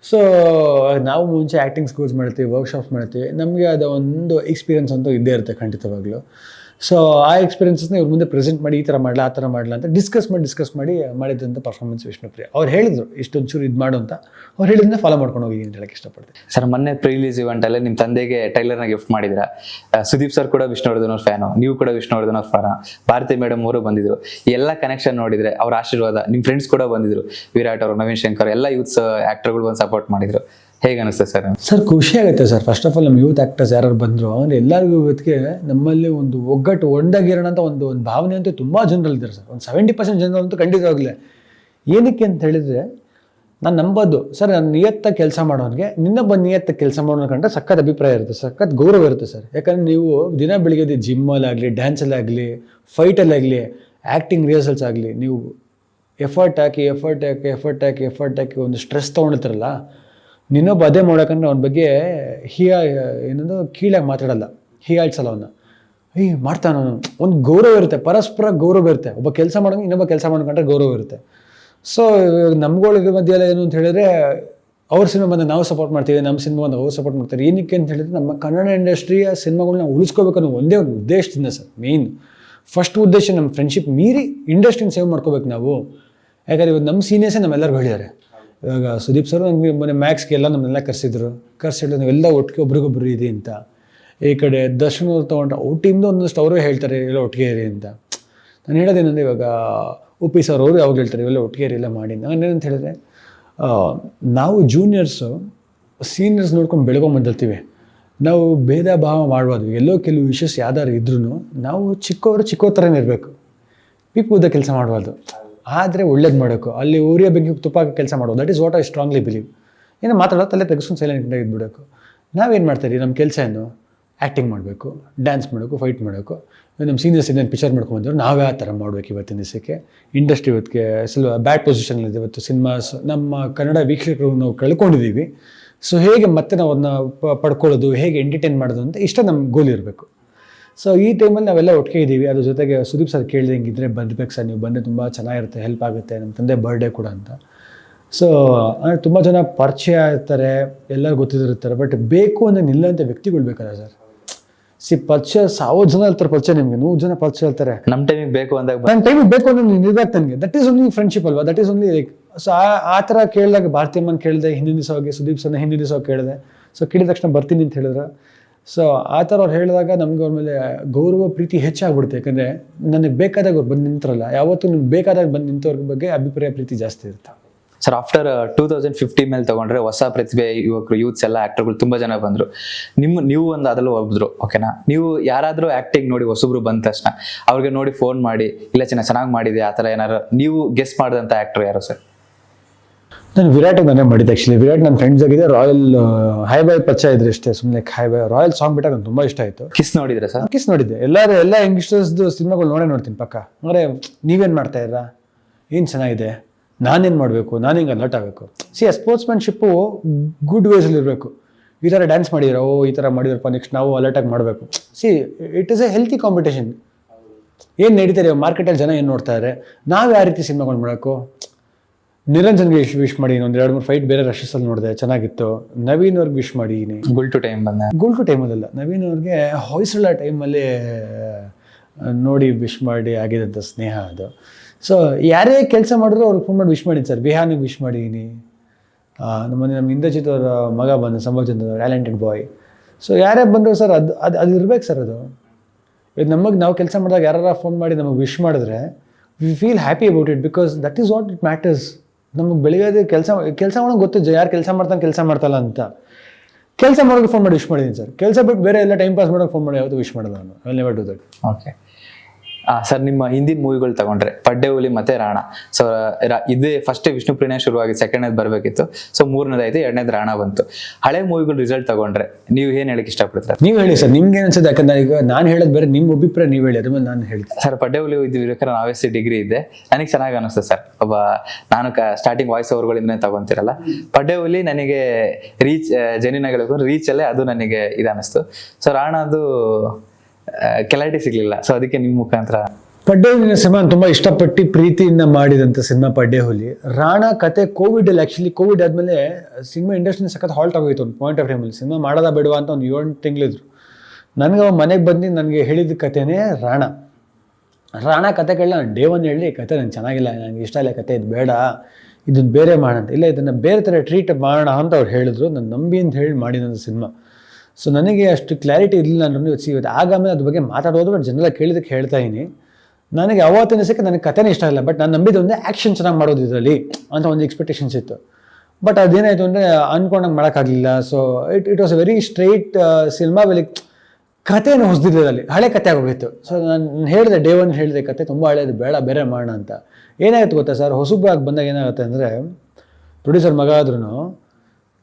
so ನಾವು ಮುಂಚೆ ಆ್ಯಕ್ಟಿಂಗ್ ಸ್ಕೂಲ್ಸ್ ಮಾಡ್ತೀವಿ ವರ್ಕ್ಶಾಪ್ಸ್ ಮಾಡ್ತೀವಿ. ನಮಗೆ ಅದು ಒಂದು ಎಕ್ಸ್ಪೀರಿಯನ್ಸ್ ಅಂತೂ ಇದ್ದೇ ಇರುತ್ತೆ ಖಂಡಿತವಾಗ್ಲೂ. ಸೊ ಆ ಎಕ್ಸ್ಪೀರಿಯನ್ಸಸ್ನ ಇವ್ರ ಮುಂದೆ ಪ್ರೆಸೆಂಟ್ ಮಾಡಿ ಈ ಥರ ಮಾಡಲ, ಆ ಥರ ಮಾಡಲ ಅಂತ ಡಿಸ್ಕಸ್ ಮಾಡಿ ಡಿಸ್ಕಸ್ ಮಾಡಿ ಮಾಡಿದಂಥ ಪರ್ಫಾರ್ಮೆನ್ಸ್ ವಿಷ್ಣುಪ್ರಿಯ. ಅವ್ರು ಹೇಳಿದ್ರು ಇಷ್ಟೊಂಚೂರು ಇದು ಮಾಡು ಅಂತ. ಅವ್ರು ಹೇಳಿದ್ನ ಫಾಲೋ ಮಾಡ್ಕೊಂಡು ಹೋಗಿದ್ದೀನಿ ಅಂತ ಹೇಳಕ್ಕೆ ಇಷ್ಟಪಡ್ತೀನಿ. ಸರ್, ಮೊನ್ನೆ ಪ್ರೀಲೀಸ್ ಇವೆಂಟಲ್ಲಿ ನಿಮ್ಮ ತಂದೆಗೆ ಟೈಲರ್ನ ಗಿಫ್ಟ್ ಮಾಡಿದ್ರ ಸುದೀಪ್ ಸರ್ ಕೂಡ ವಿಷ್ಣುವರ್ಧನ್ ಅವ್ರ ಫ್ಯಾನು ನೀವು ಕೂಡ ವಿಷ್ಣುವರ್ಧನ್ ಅವ್ರ ಫ್ಯಾನ ಭಾರತಿ ಮೇಡಮ್ ಅವರು ಬಂದಿದ್ರು. ಎಲ್ಲ ಕನೆಕ್ಷನ್ ನೋಡಿದ್ರೆ ಅವ್ರ ಆಶೀರ್ವಾದ. ನಿಮ್ಮ ಫ್ರೆಂಡ್ಸ್ ಕೂಡ ಬಂದಿದ್ರು. ವಿರಾಟ್ ಅವರು, ನವೀನ್ ಶಂಕರ್, ಎಲ್ಲ ಯೂತ್ಸ್ ಆ್ಯಕ್ಟರ್ಗಳು ಬಂದು ಸಪೋರ್ಟ್ ಮಾಡಿದ್ರು. ಹೇಗೆ ಅನಿಸ್ತದೆ ಸರ್? ಸರ್, ಖುಷಿ ಆಗುತ್ತೆ ಸರ್. ಫಸ್ಟ್ ಆಫ್ ಆಲ್ ನಮ್ಮ ಯೂತ್ ಆ್ಯಕ್ಟರ್ಸ್ ಯಾರು ಬಂದರು ಅಂದರೆ ಎಲ್ಲರಿಗೂ ಇವತ್ತಿಗೆ ನಮ್ಮಲ್ಲಿ ಒಂದು ಒಗ್ಗಟ್ಟು, ಒಂದಾಗಿರೋಣ ಅಂತ ಒಂದು ಒಂದು ಭಾವನೆ ಅಂತೂ ತುಂಬ ಜನರಲ್ಲಿದ್ದಾರೆ ಸರ್. ಒಂದು ಸೆವೆಂಟಿ ಪರ್ಸೆಂಟ್ ಜನರಂತೂ ಖಂಡಿತವಾಗಲೇ ಏನಕ್ಕೆ ಅಂತ ಹೇಳಿದರೆ, ನಾನು ನಂಬೋದು. ಸರ್, ನಾನು ನಿಯತ್ತ ಕೆಲಸ ಮಾಡೋನಿಗೆ ನಿನ್ನೊಬ್ಬ ನಿಯತ್ತ ಕೆಲಸ ಮಾಡೋನ ಕಂಡ್ರೆ ಸಖತ್ ಅಭಿಪ್ರಾಯ ಇರುತ್ತೆ ಸಖತ್ ಗೌರವ ಇರುತ್ತೆ ಸರ್. ಯಾಕಂದರೆ ನೀವು ದಿನ ಬೆಳಿಗ್ಗೆ ಜಿಮ್ಮಲ್ಲಾಗಲಿ ಡ್ಯಾನ್ಸಲ್ಲಾಗಲಿ ಫೈಟಲ್ಲಾಗಲಿ ಆ್ಯಕ್ಟಿಂಗ್ ರಿಹರ್ಸಲ್ಸ್ ಆಗಲಿ, ನೀವು ಎಫರ್ಟ್ ಹಾಕಿ ಎಫರ್ಟ್ ಹಾಕಿ ಎಫರ್ಟ್ ಹಾಕಿ ಎಫರ್ಟ್ ಹಾಕಿ ಒಂದು ಸ್ಟ್ರೆಸ್ ತೊಗೊಂಡಿರ್ತಾರಲ್ಲ ನಿನ್ನೊಬ್ಬ ಅದೇ ಮಾಡೋಕಂದ್ರೆ ಅವನ ಬಗ್ಗೆ ಹೀಯ ಏನಂದ್ರೆ ಕೀಳಾಗಿ ಮಾತಾಡಲ್ಲ. ಹೀಯಾಳ್ಸಲ್ಲ ಅವನ್ನ ಏಯ್ ಮಾಡ್ತಾನ ಒಂದು ಗೌರವ ಇರುತ್ತೆ. ಪರಸ್ಪರ ಗೌರವ ಇರುತ್ತೆ. ಒಬ್ಬ ಕೆಲಸ ಮಾಡೋಂಗೆ ಇನ್ನೊಬ್ಬ ಕೆಲಸ ಮಾಡ್ಕೊಂಡ್ರೆ ಗೌರವ ಇರುತ್ತೆ. ಸೊ ನಮ್ಗಳಿಗೆ ಮಧ್ಯೆ ಎಲ್ಲ ಏನು ಅಂತ ಹೇಳಿದ್ರೆ, ಅವ್ರ ಸಿನಿಮಾ ಬಂದ ನಾವು ಸಪೋರ್ಟ್ ಮಾಡ್ತೀವಿ ನಮ್ಮ ಸಿನಿಮಾ ಬಂದ ಅವ್ರು ಸಪೋರ್ಟ್ ಮಾಡ್ತಾರೆ. ಏನಕ್ಕೆ ಅಂತ ಹೇಳಿದ್ರೆ, ನಮ್ಮ ಕನ್ನಡ ಇಂಡಸ್ಟ್ರಿಯ ಸಿನಿಮಾಗಳನ್ನ ಉಳಿಸ್ಕೋಬೇಕು ಅನ್ನೋ ಒಂದೇ ಒಂದು ಉದ್ದೇಶದಿಂದ ಸರ್ ಮೇಯ್ನ್ ಫಸ್ಟ್ ಉದ್ದೇಶ ನಮ್ಮ ಫ್ರೆಂಡ್ಶಿಪ್ ಮೀರಿ ಇಂಡಸ್ಟ್ರಿನ ಸೇವ್ ಮಾಡ್ಕೋಬೇಕು ನಾವು. ಯಾಕಂದ್ರೆ ಇವತ್ತು ನಮ್ಮ ಸೀನಿಯರ್ಸೇ ನಮ್ಮೆಲ್ಲರಿಗೂ ಹೇಳಿದ್ದಾರೆ. ಇವಾಗ ಸುದೀಪ್ ಸರ್ ನಮಗೆ ಮೊನ್ನೆ ಮ್ಯಾಕ್ಸ್ಗೆ ಎಲ್ಲ ನಮ್ಮನ್ನೆಲ್ಲ ಕರೆಸಿದ್ರು. ಕರೆಸಿಟ್ಟು ನಾವೆಲ್ಲ ಒಟ್ಟಿಗೆ ಒಬ್ರಿಗೊಬ್ರು ಇದೆ ಅಂತ. ಈ ಕಡೆ ದರ್ಶನ ತೊಗೊಂಡ್ರೆ ಅವ್ರ ಟೀಮ್ದು ಒಂದಷ್ಟು ಅವರು ಹೇಳ್ತಾರೆ ಎಲ್ಲ ಒಟ್ಟಿಗೆ ಇರಿ ಅಂತ. ನಾನು ಹೇಳೋದೇನಂದ್ರೆ ಇವಾಗ ಉಪ್ಪಿ ಸರ್ ಅವರು ಯಾವಾಗ ಹೇಳ್ತಾರೆ, ಇವೆಲ್ಲ ಒಟ್ಟಿಗೆ ಇರಿ, ಎಲ್ಲ ಮಾಡಿ ನಾನು ಏನಂತ ಹೇಳಿದ್ರೆ ನಾವು ಜೂನಿಯರ್ಸು ಸೀನಿಯರ್ಸ್ ನೋಡ್ಕೊಂಡು ಬೆಳ್ಕೊಂಡ್ ಬಂದಿರ್ತೀವಿ. ನಾವು ಭೇದ ಭಾವ ಮಾಡಬಾರ್ದು. ಎಲ್ಲೋ ಕೆಲವು ವಿಷಸ್ ಯಾವ್ದಾದ್ರು ಇದ್ರೂ ನಾವು ಚಿಕ್ಕವರು ಚಿಕ್ಕೋ ಥರನೇ ಇರಬೇಕು. ಪಿಪ್ ಉದ್ದ ಕೆಲಸ ಮಾಡಬಾರ್ದು. ಆದರೆ ಒಳ್ಳೇದು ಮಾಡಬೇಕು ಅಲ್ಲಿ ಊರಿಯ ಬೆಂಕಿ ತುಪ್ಪ ಕೆಲಸ ಮಾಡೋದು. That is what I strongly believe ಏನು ಮಾತಾಡೋ ತಲೆ ತೆಗೆಸ್ಕೊಂಡು ಸೈಲೆಂಟ್ ಇದ್ಬಿಡಬೇಕು ನಾವೇನು ಮಾಡ್ತೀರಿ? ನಮ್ಮ ಕೆಲಸ ಏನು? ಆ್ಯಕ್ಟಿಂಗ್ ಮಾಡಬೇಕು ಡ್ಯಾನ್ಸ್ ಮಾಡಬೇಕು ಫೈಟ್ ಮಾಡಬೇಕು. ನಮ್ಮ ಸೀನಿಯರ್ಸ್ ಇನ್ನೇನು ಪಿಕ್ಚರ್ ಮಾಡ್ಕೊಂಡ್ಬಂದ್ರು, ನಾವೇ ಆ ಥರ ಮಾಡಬೇಕು ಇವತ್ತಿನ ದಿವಸಕ್ಕೆ. ಇಂಡಸ್ಟ್ರಿ ಇವತ್ತಿಗೆ ಸ್ವಲ್ಪ ಬ್ಯಾಡ್ ಪೊಸಿಷನಲ್ಲಿದೆ ಇವತ್ತು ಸಿನಿಮಾಸ್ ನಮ್ಮ ಕನ್ನಡ ವೀಕ್ಷಕರು ನಾವು ಕಳ್ಕೊಂಡಿದ್ದೀವಿ ಸೊ ಹೇಗೆ ಮತ್ತೆ ನಾವು ಅದನ್ನ ಪಡ್ಕೊಳ್ಳೋದು, ಹೇಗೆ ಎಂಟರ್ಟೈನ್ ಮಾಡೋದು ಅಂತ ಇಷ್ಟ ನಮ್ಮ ಗೋಲ್ ಇರಬೇಕು. ಸೊ ಈ ಟೈಮಲ್ಲಿ ನಾವೆಲ್ಲ ಒಟ್ಟಿಗೆ ಇದ್ದೀವಿ. ಅದ್ರ ಜೊತೆಗೆ ಸುದೀಪ್ ಸರ್ ಕೇಳಿದೆ ಹಿಂಗಿದ್ರೆ ಬರ್ಬೇಕು ಸರ್ ನೀವು ಬಂದರೆ ತುಂಬ ಚೆನ್ನಾಗಿರುತ್ತೆ ಹೆಲ್ಪ್ ಆಗುತ್ತೆ ನಮ್ಮ ತಂದೆ ಬರ್ಡೇ ಕೂಡ ಅಂತ. ಸೊ ಅಂದರೆ ತುಂಬ ಜನ ಪರಿಚಯ ಇರ್ತಾರೆ ಎಲ್ಲರೂ ಗೊತ್ತಿದಿರ್ತಾರೆ ಬಟ್ ಬೇಕು ಅಂದರೆ ನಿಲ್ಲಂಥ ವ್ಯಕ್ತಿಗಳು ಬೇಕಲ್ಲ ಸರ್ ಸಿ ಪರಿಚಯ ಸಾವಿರ ಜನ ಇರ್ತಾರೆ ಪರಿಚಯ ನಿಮಗೆ ನೂರು ಜನ ಪರಿಚಯ ಇರ್ತಾರೆ ನಮ್ಮ ಟೈಮಿಗೆ ಬೇಕು ಅಂದಾಗ ನನ್ನ ಟೈಮಿಗೆ ಬೇಕು ಅಂದ್ರೆ ನೀವು ನನಗೆ. ದಟ್ ಈಸ್ ಓನ್ಲಿ ಫ್ರೆಂಡ್ಶಿಪ್ ಅಲ್ವಾ? That is only like so ಆ ಥರ ಕೇಳಿದಾಗ ಭಾರತೀಯಮ್ಮನ ಕೇಳಿದೆ ಹಿಂದಿನ ದಿವಸ ಹೋಗಿ ಸುದೀಪ್ ಸರ್ನ ಹಿಂದಿನ ದಿವಸ ಹೋಗಿ ಕೇಳಿದೆ. ಸೊ ಕೇಳಿದ ತಕ್ಷಣ ಬರ್ತೀನಿ ಅಂತ ಹೇಳಿದ್ರು. ಸೊ ಆ ಥರ ಅವ್ರು ಹೇಳಿದಾಗ ನಮ್ಗೆ ಅವ್ರ ಮೇಲೆ ಗೌರವ, ಪ್ರೀತಿ ಹೆಚ್ಚಾಗ್ಬಿಡುತ್ತೆ. ಯಾಕಂದರೆ ನನಗೆ ಬೇಕಾದಾಗ ಅವ್ರು ಬಂದು ನಿಂತರಲ್ಲ, ಯಾವತ್ತೂ ನಿಮ್ಗೆ ಬೇಕಾದಾಗ ಬಂದು ನಿಂತವ್ರ ಬಗ್ಗೆ ಅಭಿಪ್ರಾಯ, ಪ್ರೀತಿ ಜಾಸ್ತಿ ಇರುತ್ತೆ. Sir after two thousand fifty ಮೇಲೆ ತಗೊಂಡ್ರೆ ಹೊಸ ಪ್ರತಿಭೆ, ಯುವಕರು ಯೂತ್ಸ್ ಎಲ್ಲ ಆಕ್ಟರ್ಗಳು ತುಂಬ ಜನ ಬಂದರು. ನಿಮ್ಮ, ನೀವು ಒಂದು ಅದರಲ್ಲೂ ಒಬ್ಬರು ಓಕೆನಾ ನೀವು ಯಾರಾದರೂ ಆ್ಯಕ್ಟಿಂಗ್ ನೋಡಿ ಹೊಸಬ್ರು ಬಂದ ತಕ್ಷಣ, ಅವ್ರಿಗೆ ನೋಡಿ ಫೋನ್ ಮಾಡಿ, ಇಲ್ಲ ಚೆನ್ನಾಗಿ ಚೆನ್ನಾಗಿ ಮಾಡಿದೆ ಆ ಥರ ಏನಾರು, ನೀವು ಗೆಸ್ ಮಾಡಿದಂಥ ಆ್ಯಕ್ಟರ್ ಯಾರು ಸರ್ ನಾನು ವಿರಾಟ್ ನಾನೇ ಮಾಡಿದ್ದೆ ಆ್ಯಕ್ಚುಲಿ ವಿರಾಟ್ ನನ್ನ ಫ್ರೆಂಡ್ಸ್ ಆಗಿದೆ ರಾಯಲ್ ಹೈ ಬೈ ಪಚ್ಚ ಇದ್ರೆ ಅಷ್ಟೇ ಸುಮ್ಮನೆ ಹೈ ಬೈ ರಾಯಲ್ ಸಾಂಗ್ ಬಿಟ್ಟಾಗ ನಂಗೆ ತುಂಬಾ ಇಷ್ಟ ಆಯಿತು. ಕಿಸ್ ನೋಡಿದ್ರೆ ಸರ್ ಕಿಸ್ ನೋಡಿದ್ದೆ. ಎಲ್ಲರೂ ಎಲ್ಲ ಯಂಗ್ಸ್ಟರ್ಸ್ದು ಸಿನಿಮಾಗಳು ನೋಡೇ ನೋಡ್ತೀನಿ ಪಕ್ಕ. ಅಂದರೆ ನೀವೇನು ಮಾಡ್ತಾ ಇದ್ದೀರಾ? ಏನು ಚೆನ್ನಾಗಿದೆ? ನಾನೇನು ಮಾಡಬೇಕು? ನಾನು ಹಿಂಗೆ ಅಲರ್ಟ್ ಆಗಬೇಕು? ಸಿ ಆ ಸ್ಪೋರ್ಟ್ಸ್ಮನ್ಶಿಪ್ಪು ಗುಡ್ ವೇಸಲ್ಲಿ ಇರಬೇಕು. ಈ ಥರ ಡ್ಯಾನ್ಸ್ ಮಾಡಿದಿರ ಓ ಈ ಥರ ಮಾಡಿದ್ರಪ್ಪ ನೆಕ್ಸ್ಟ್ ನಾವು ಅಲರ್ಟಾಗಿ ಮಾಡಬೇಕು. See it is a healthy competition ಏನು ನಡೀತಾರೆ ಮಾರ್ಕೆಟಲ್ಲಿ ಜನ ಏನು ನೋಡ್ತಾ ಇದ್ದಾರೆ ನಾವು ಯಾವ ರೀತಿ ಸಿನಿಮಾಗಳು ಮಾಡೋಕ್ಕೂ ನಿರಂಜನ್ಗೆ ವಿಶ್ ವಿಶ್ ಮಾಡಿ ಒಂದು ಎರಡು ಮೂರು ಫೈಟ್ ಬೇರೆ ರಶಸಲ್ಲಿ ನೋಡಿದೆ ಚೆನ್ನಾಗಿತ್ತು. ನವೀನ್ ಅವ್ರಿಗೆ ವಿಶ್ ಮಾಡಿದ್ದೀನಿ ಗುಲ್ ಟು ಟೈಮ್ ಬಂದ ಟೈಮ್ ಟೈಮಲ್ಲ ನವೀನ್ ಅವ್ರಿಗೆ ಹೊಯ್ಸಳ ಟೈಮಲ್ಲಿ ನೋಡಿ ವಿಶ್ ಮಾಡಿ ಆಗಿದಂಥ ಸ್ನೇಹ ಅದು. ಸೊ ಯಾರೇ ಕೆಲಸ ಮಾಡಿದ್ರು ಅವ್ರಿಗೆ ಫೋನ್ ಮಾಡಿ ವಿಶ್ ಮಾಡಿದ್ದು ಸರ್. ವಿಹಾನಿಗೆ ವಿಶ್ ಮಾಡಿದ್ದೀನಿ ನಮ್ಮನೆ ನಮ್ಮ ಇಂದ್ರಜಿತ್ ಅವರ ಮಗ ಬಂದ ಸಂಭವಚಂದ್ರ ಟ್ಯಾಲೆಂಟೆಡ್ ಬಾಯ್ ಸೊ ಯಾರೇ ಬಂದರು ಸರ್ ಅದು ಅದು ಅದು ಇರ್ಬೇಕು ಸರ್ ಅದು. ಇದು ನಮಗೆ ನಾವು ಕೆಲಸ ಮಾಡಿದಾಗ ಯಾರು ಫೋನ್ ಮಾಡಿ ನಮಗೆ ವಿಶ್ ಮಾಡಿದ್ರೆ we feel happy about it because that is what it matters ನಮಗೆ ಬೆಳಿಗ್ಗೆ ಕೆಲಸ ಕೆಲಸ ಮಾಡೋಣ ಗೊತ್ತು ಯಾರು ಕೆಲಸ ಮಾಡ್ತಾನೆ ಕೆಲಸ ಮಾಡ್ತಲ್ಲ ಅಂತ. ಕೆಲಸ ಮಾಡೋಕೆ ಫೋನ್ ಮಾಡಿ ವಿಶ್ ಮಾಡಿದ್ದೀನಿ ಸರ್. ಕೆಲಸ ಬಿಟ್ಟು ಬೇರೆ ಎಲ್ಲ ಟೈಮ್ ಪಾಸ್ ಮಾಡೋಕೆ ಫೋನ್ ಮಾಡಿ, ಯಾವುದು ವಿಶ್ ಮಾಡೋದು ನಾನು. I never do that okay sir ನಿಮ್ಮ ಹಿಂದಿನ ಮೂವಿಗಳು ತಗೊಂಡ್ರೆ ಪಡ್ಡೆ ಹುಲಿ ಮತ್ತೆ ರಾಣ. ಸೊ ಇದೇ ಫಸ್ಟ್ ವಿಷ್ಣು ಪ್ರಿಯ ಶುರುವಾಗಿ ಸೆಕೆಂಡ್ ಬರಬೇಕಿತ್ತು. ಸೊ ಮೂರನೇದಾಯ್ತು ಎರಡನೇದು ರಾಣ ಬಂತು. ಹಳೆ ಮೂವಿಗಳು ರಿಸಲ್ಟ್ ತಗೊಂಡ್ರೆ ನೀವು ಏನ್ ಹೇಳಕ್ ಇಷ್ಟಪಡ್ತಾರೆ? ನೀವು ಹೇಳಿ ಸರ್ ನಿಮ್ಗೆ ಏನು ಅನ್ಸುತ್ತೆ ಯಾಕಂದ್ರೆ ಈಗ ನಾನು ಹೇಳೋದು ಬೇರೆ ನಿಮ್ಮ ಅಭಿಪ್ರಾಯ ನೀವು ಹೇಳಿ ಅದ್ರ ನಾನು ಹೇಳ್ತೀನಿ. ಸರ್ ಪಡ್ಡೆ ಹುಲಿ ಇದ್ದಿರ್ಬೇಕಾದ್ರೆ ನಾವು ಎಸ್ ಡಿಗ್ರಿ ಇದೆ. ನನಗೆ ಚೆನ್ನಾಗಿ ಅನಿಸ್ತು ಸರ್. ಒಬ್ಬ ನಾನು ಸ್ಟಾರ್ಟಿಂಗ್ ವಾಯ್ಸ್ ಓವರ್ಗಳಿಂದ ತಗೊಂತಿರಲ್ಲ. ಪಡ್ಡೆ ಹುಲಿ ನನಗೆ ರೀಚ್ ಜನಿನಗಳಿಗೂ ರೀಚ್ ಅಲ್ಲೇ ಅದು ನನಗೆ ಇದು ಅನಿಸ್ತು. ಸೊ ರಾಣ ಅದು ಕೆಲಾಟಿ ಸಿಗ್ಲಿಲ್ಲ. ಸೊ ಅದಕ್ಕೆ ನಿಮ್ಮ ಮುಖಾಂತರ. ಪಡ್ಡೆ ಸಿನಿಮಾ ತುಂಬ ಇಷ್ಟಪಟ್ಟು ಪ್ರೀತಿಯಿಂದ ಮಾಡಿದಂಥ ಸಿನಿಮಾ ಪಡ್ಡೆ ಹುಲಿ ರಾಣ ಕತೆ ಕೋವಿಡ್ ಅಲ್ಲಿ ಆ್ಯಕ್ಚುಲಿ ಕೋವಿಡ್ ಆದಮೇಲೆ ಸಿನಿಮಾ ಇಂಡಸ್ಟ್ರಿ ಸಖತ್ ಹಾಲ್ಟ್ ಆಗೋಯ್ತು ಒಂದು ಪಾಯಿಂಟ್ ಆಫ್ ಟೈಮಲ್ಲಿ ಸಿನಿಮಾ ಮಾಡೋದ ಬೇಡವಾ ಅಂತ ಒಂದು ಏಳು ತಿಂಗಳಿದ್ರು ನನಗೆ ಮನೆಗೆ ಬಂದು ನನಗೆ ಹೇಳಿದ ಕತೆನೇ ರಾಣ. ರಾಣ ಕತೆಗಳನ್ನ ಡೇ ಒನ್ ಹೇಳಿ ಕತೆ ನಂಗೆ ಚೆನ್ನಾಗಿಲ್ಲ ನನಗೆ ಇಷ್ಟ ಇಲ್ಲ ಕತೆ ಇದು ಬೇಡ ಇದನ್ನ ಬೇರೆ ಮಾಡೋಣ ಇಲ್ಲ, ಇದನ್ನು ಬೇರೆ ಥರ ಟ್ರೀಟ್ ಮಾಡೋಣ ಅಂತ ಅವ್ರು ಹೇಳಿದ್ರು. ನಾನು ನಂಬಿ ಅಂತ ಹೇಳಿ ಮಾಡಿದಂಥ ಸಿನಿಮಾ. ಸೊ ನನಗೆ ಅಷ್ಟು ಕ್ಲಾರಿಟಿ ಇರಲಿಲ್ಲ ನಾನು ಇವತ್ತು ಇವತ್ತು ಆಗಾಮೇಲೆ ಅದ್ರ ಬಗ್ಗೆ ಮಾತಾಡೋದು ಬಟ್ ಜನರ ಕೇಳಿದಕ್ಕೆ ಹೇಳ್ತಾ ಇದ್ದೀನಿ. ನನಗೆ ಅವತ್ತಿನ ದಿವಸಕ್ಕೆ ನನಗೆ ಕಥೆನೇ ಇಷ್ಟ ಇಲ್ಲ ಬಟ್ ನಾನು ನಂಬಿದ್ದು ಒಂದು ಆ್ಯಕ್ಷನ್ ಚೆನ್ನಾಗಿ ಮಾಡೋದು ಇದರಲ್ಲಿ ಅಂತ ಒಂದು ಎಕ್ಸ್ಪೆಕ್ಟೇಷನ್ಸ್ ಇತ್ತು. ಬಟ್ ಅದೇನಾಯಿತು ಅಂದರೆ ಅನ್ಕೊಂಡಂಗೆ ಮಾಡೋಕ್ಕಾಗಲಿಲ್ಲ. So it it was very straight cinema ಬೆಲೆ ಕಥೆಯನ್ನು ಹೊಸದಿದ್ದಲ್ಲಿ ಹಳೆ ಕತೆ ಆಗೋಗಿತ್ತು. ಸೊ ನಾನು ಹೇಳಿದೆ ಡೇ ಒನ್ ಹೇಳಿದೆ ಕತೆ ತುಂಬ ಹಳೆಯದು ಬೇಡ, ಬೇರೆ ಮಾಡೋಣ ಅಂತ. ಏನಾಯಿತು ಗೊತ್ತಾ ಸರ್? ಹೊಸಬ್ರಾಗಿ ಬಂದಾಗ ಏನಾಗುತ್ತೆ ಅಂದರೆ ಪ್ರೊಡ್ಯೂಸರ್ ಮಗ ಆದ್ರೂ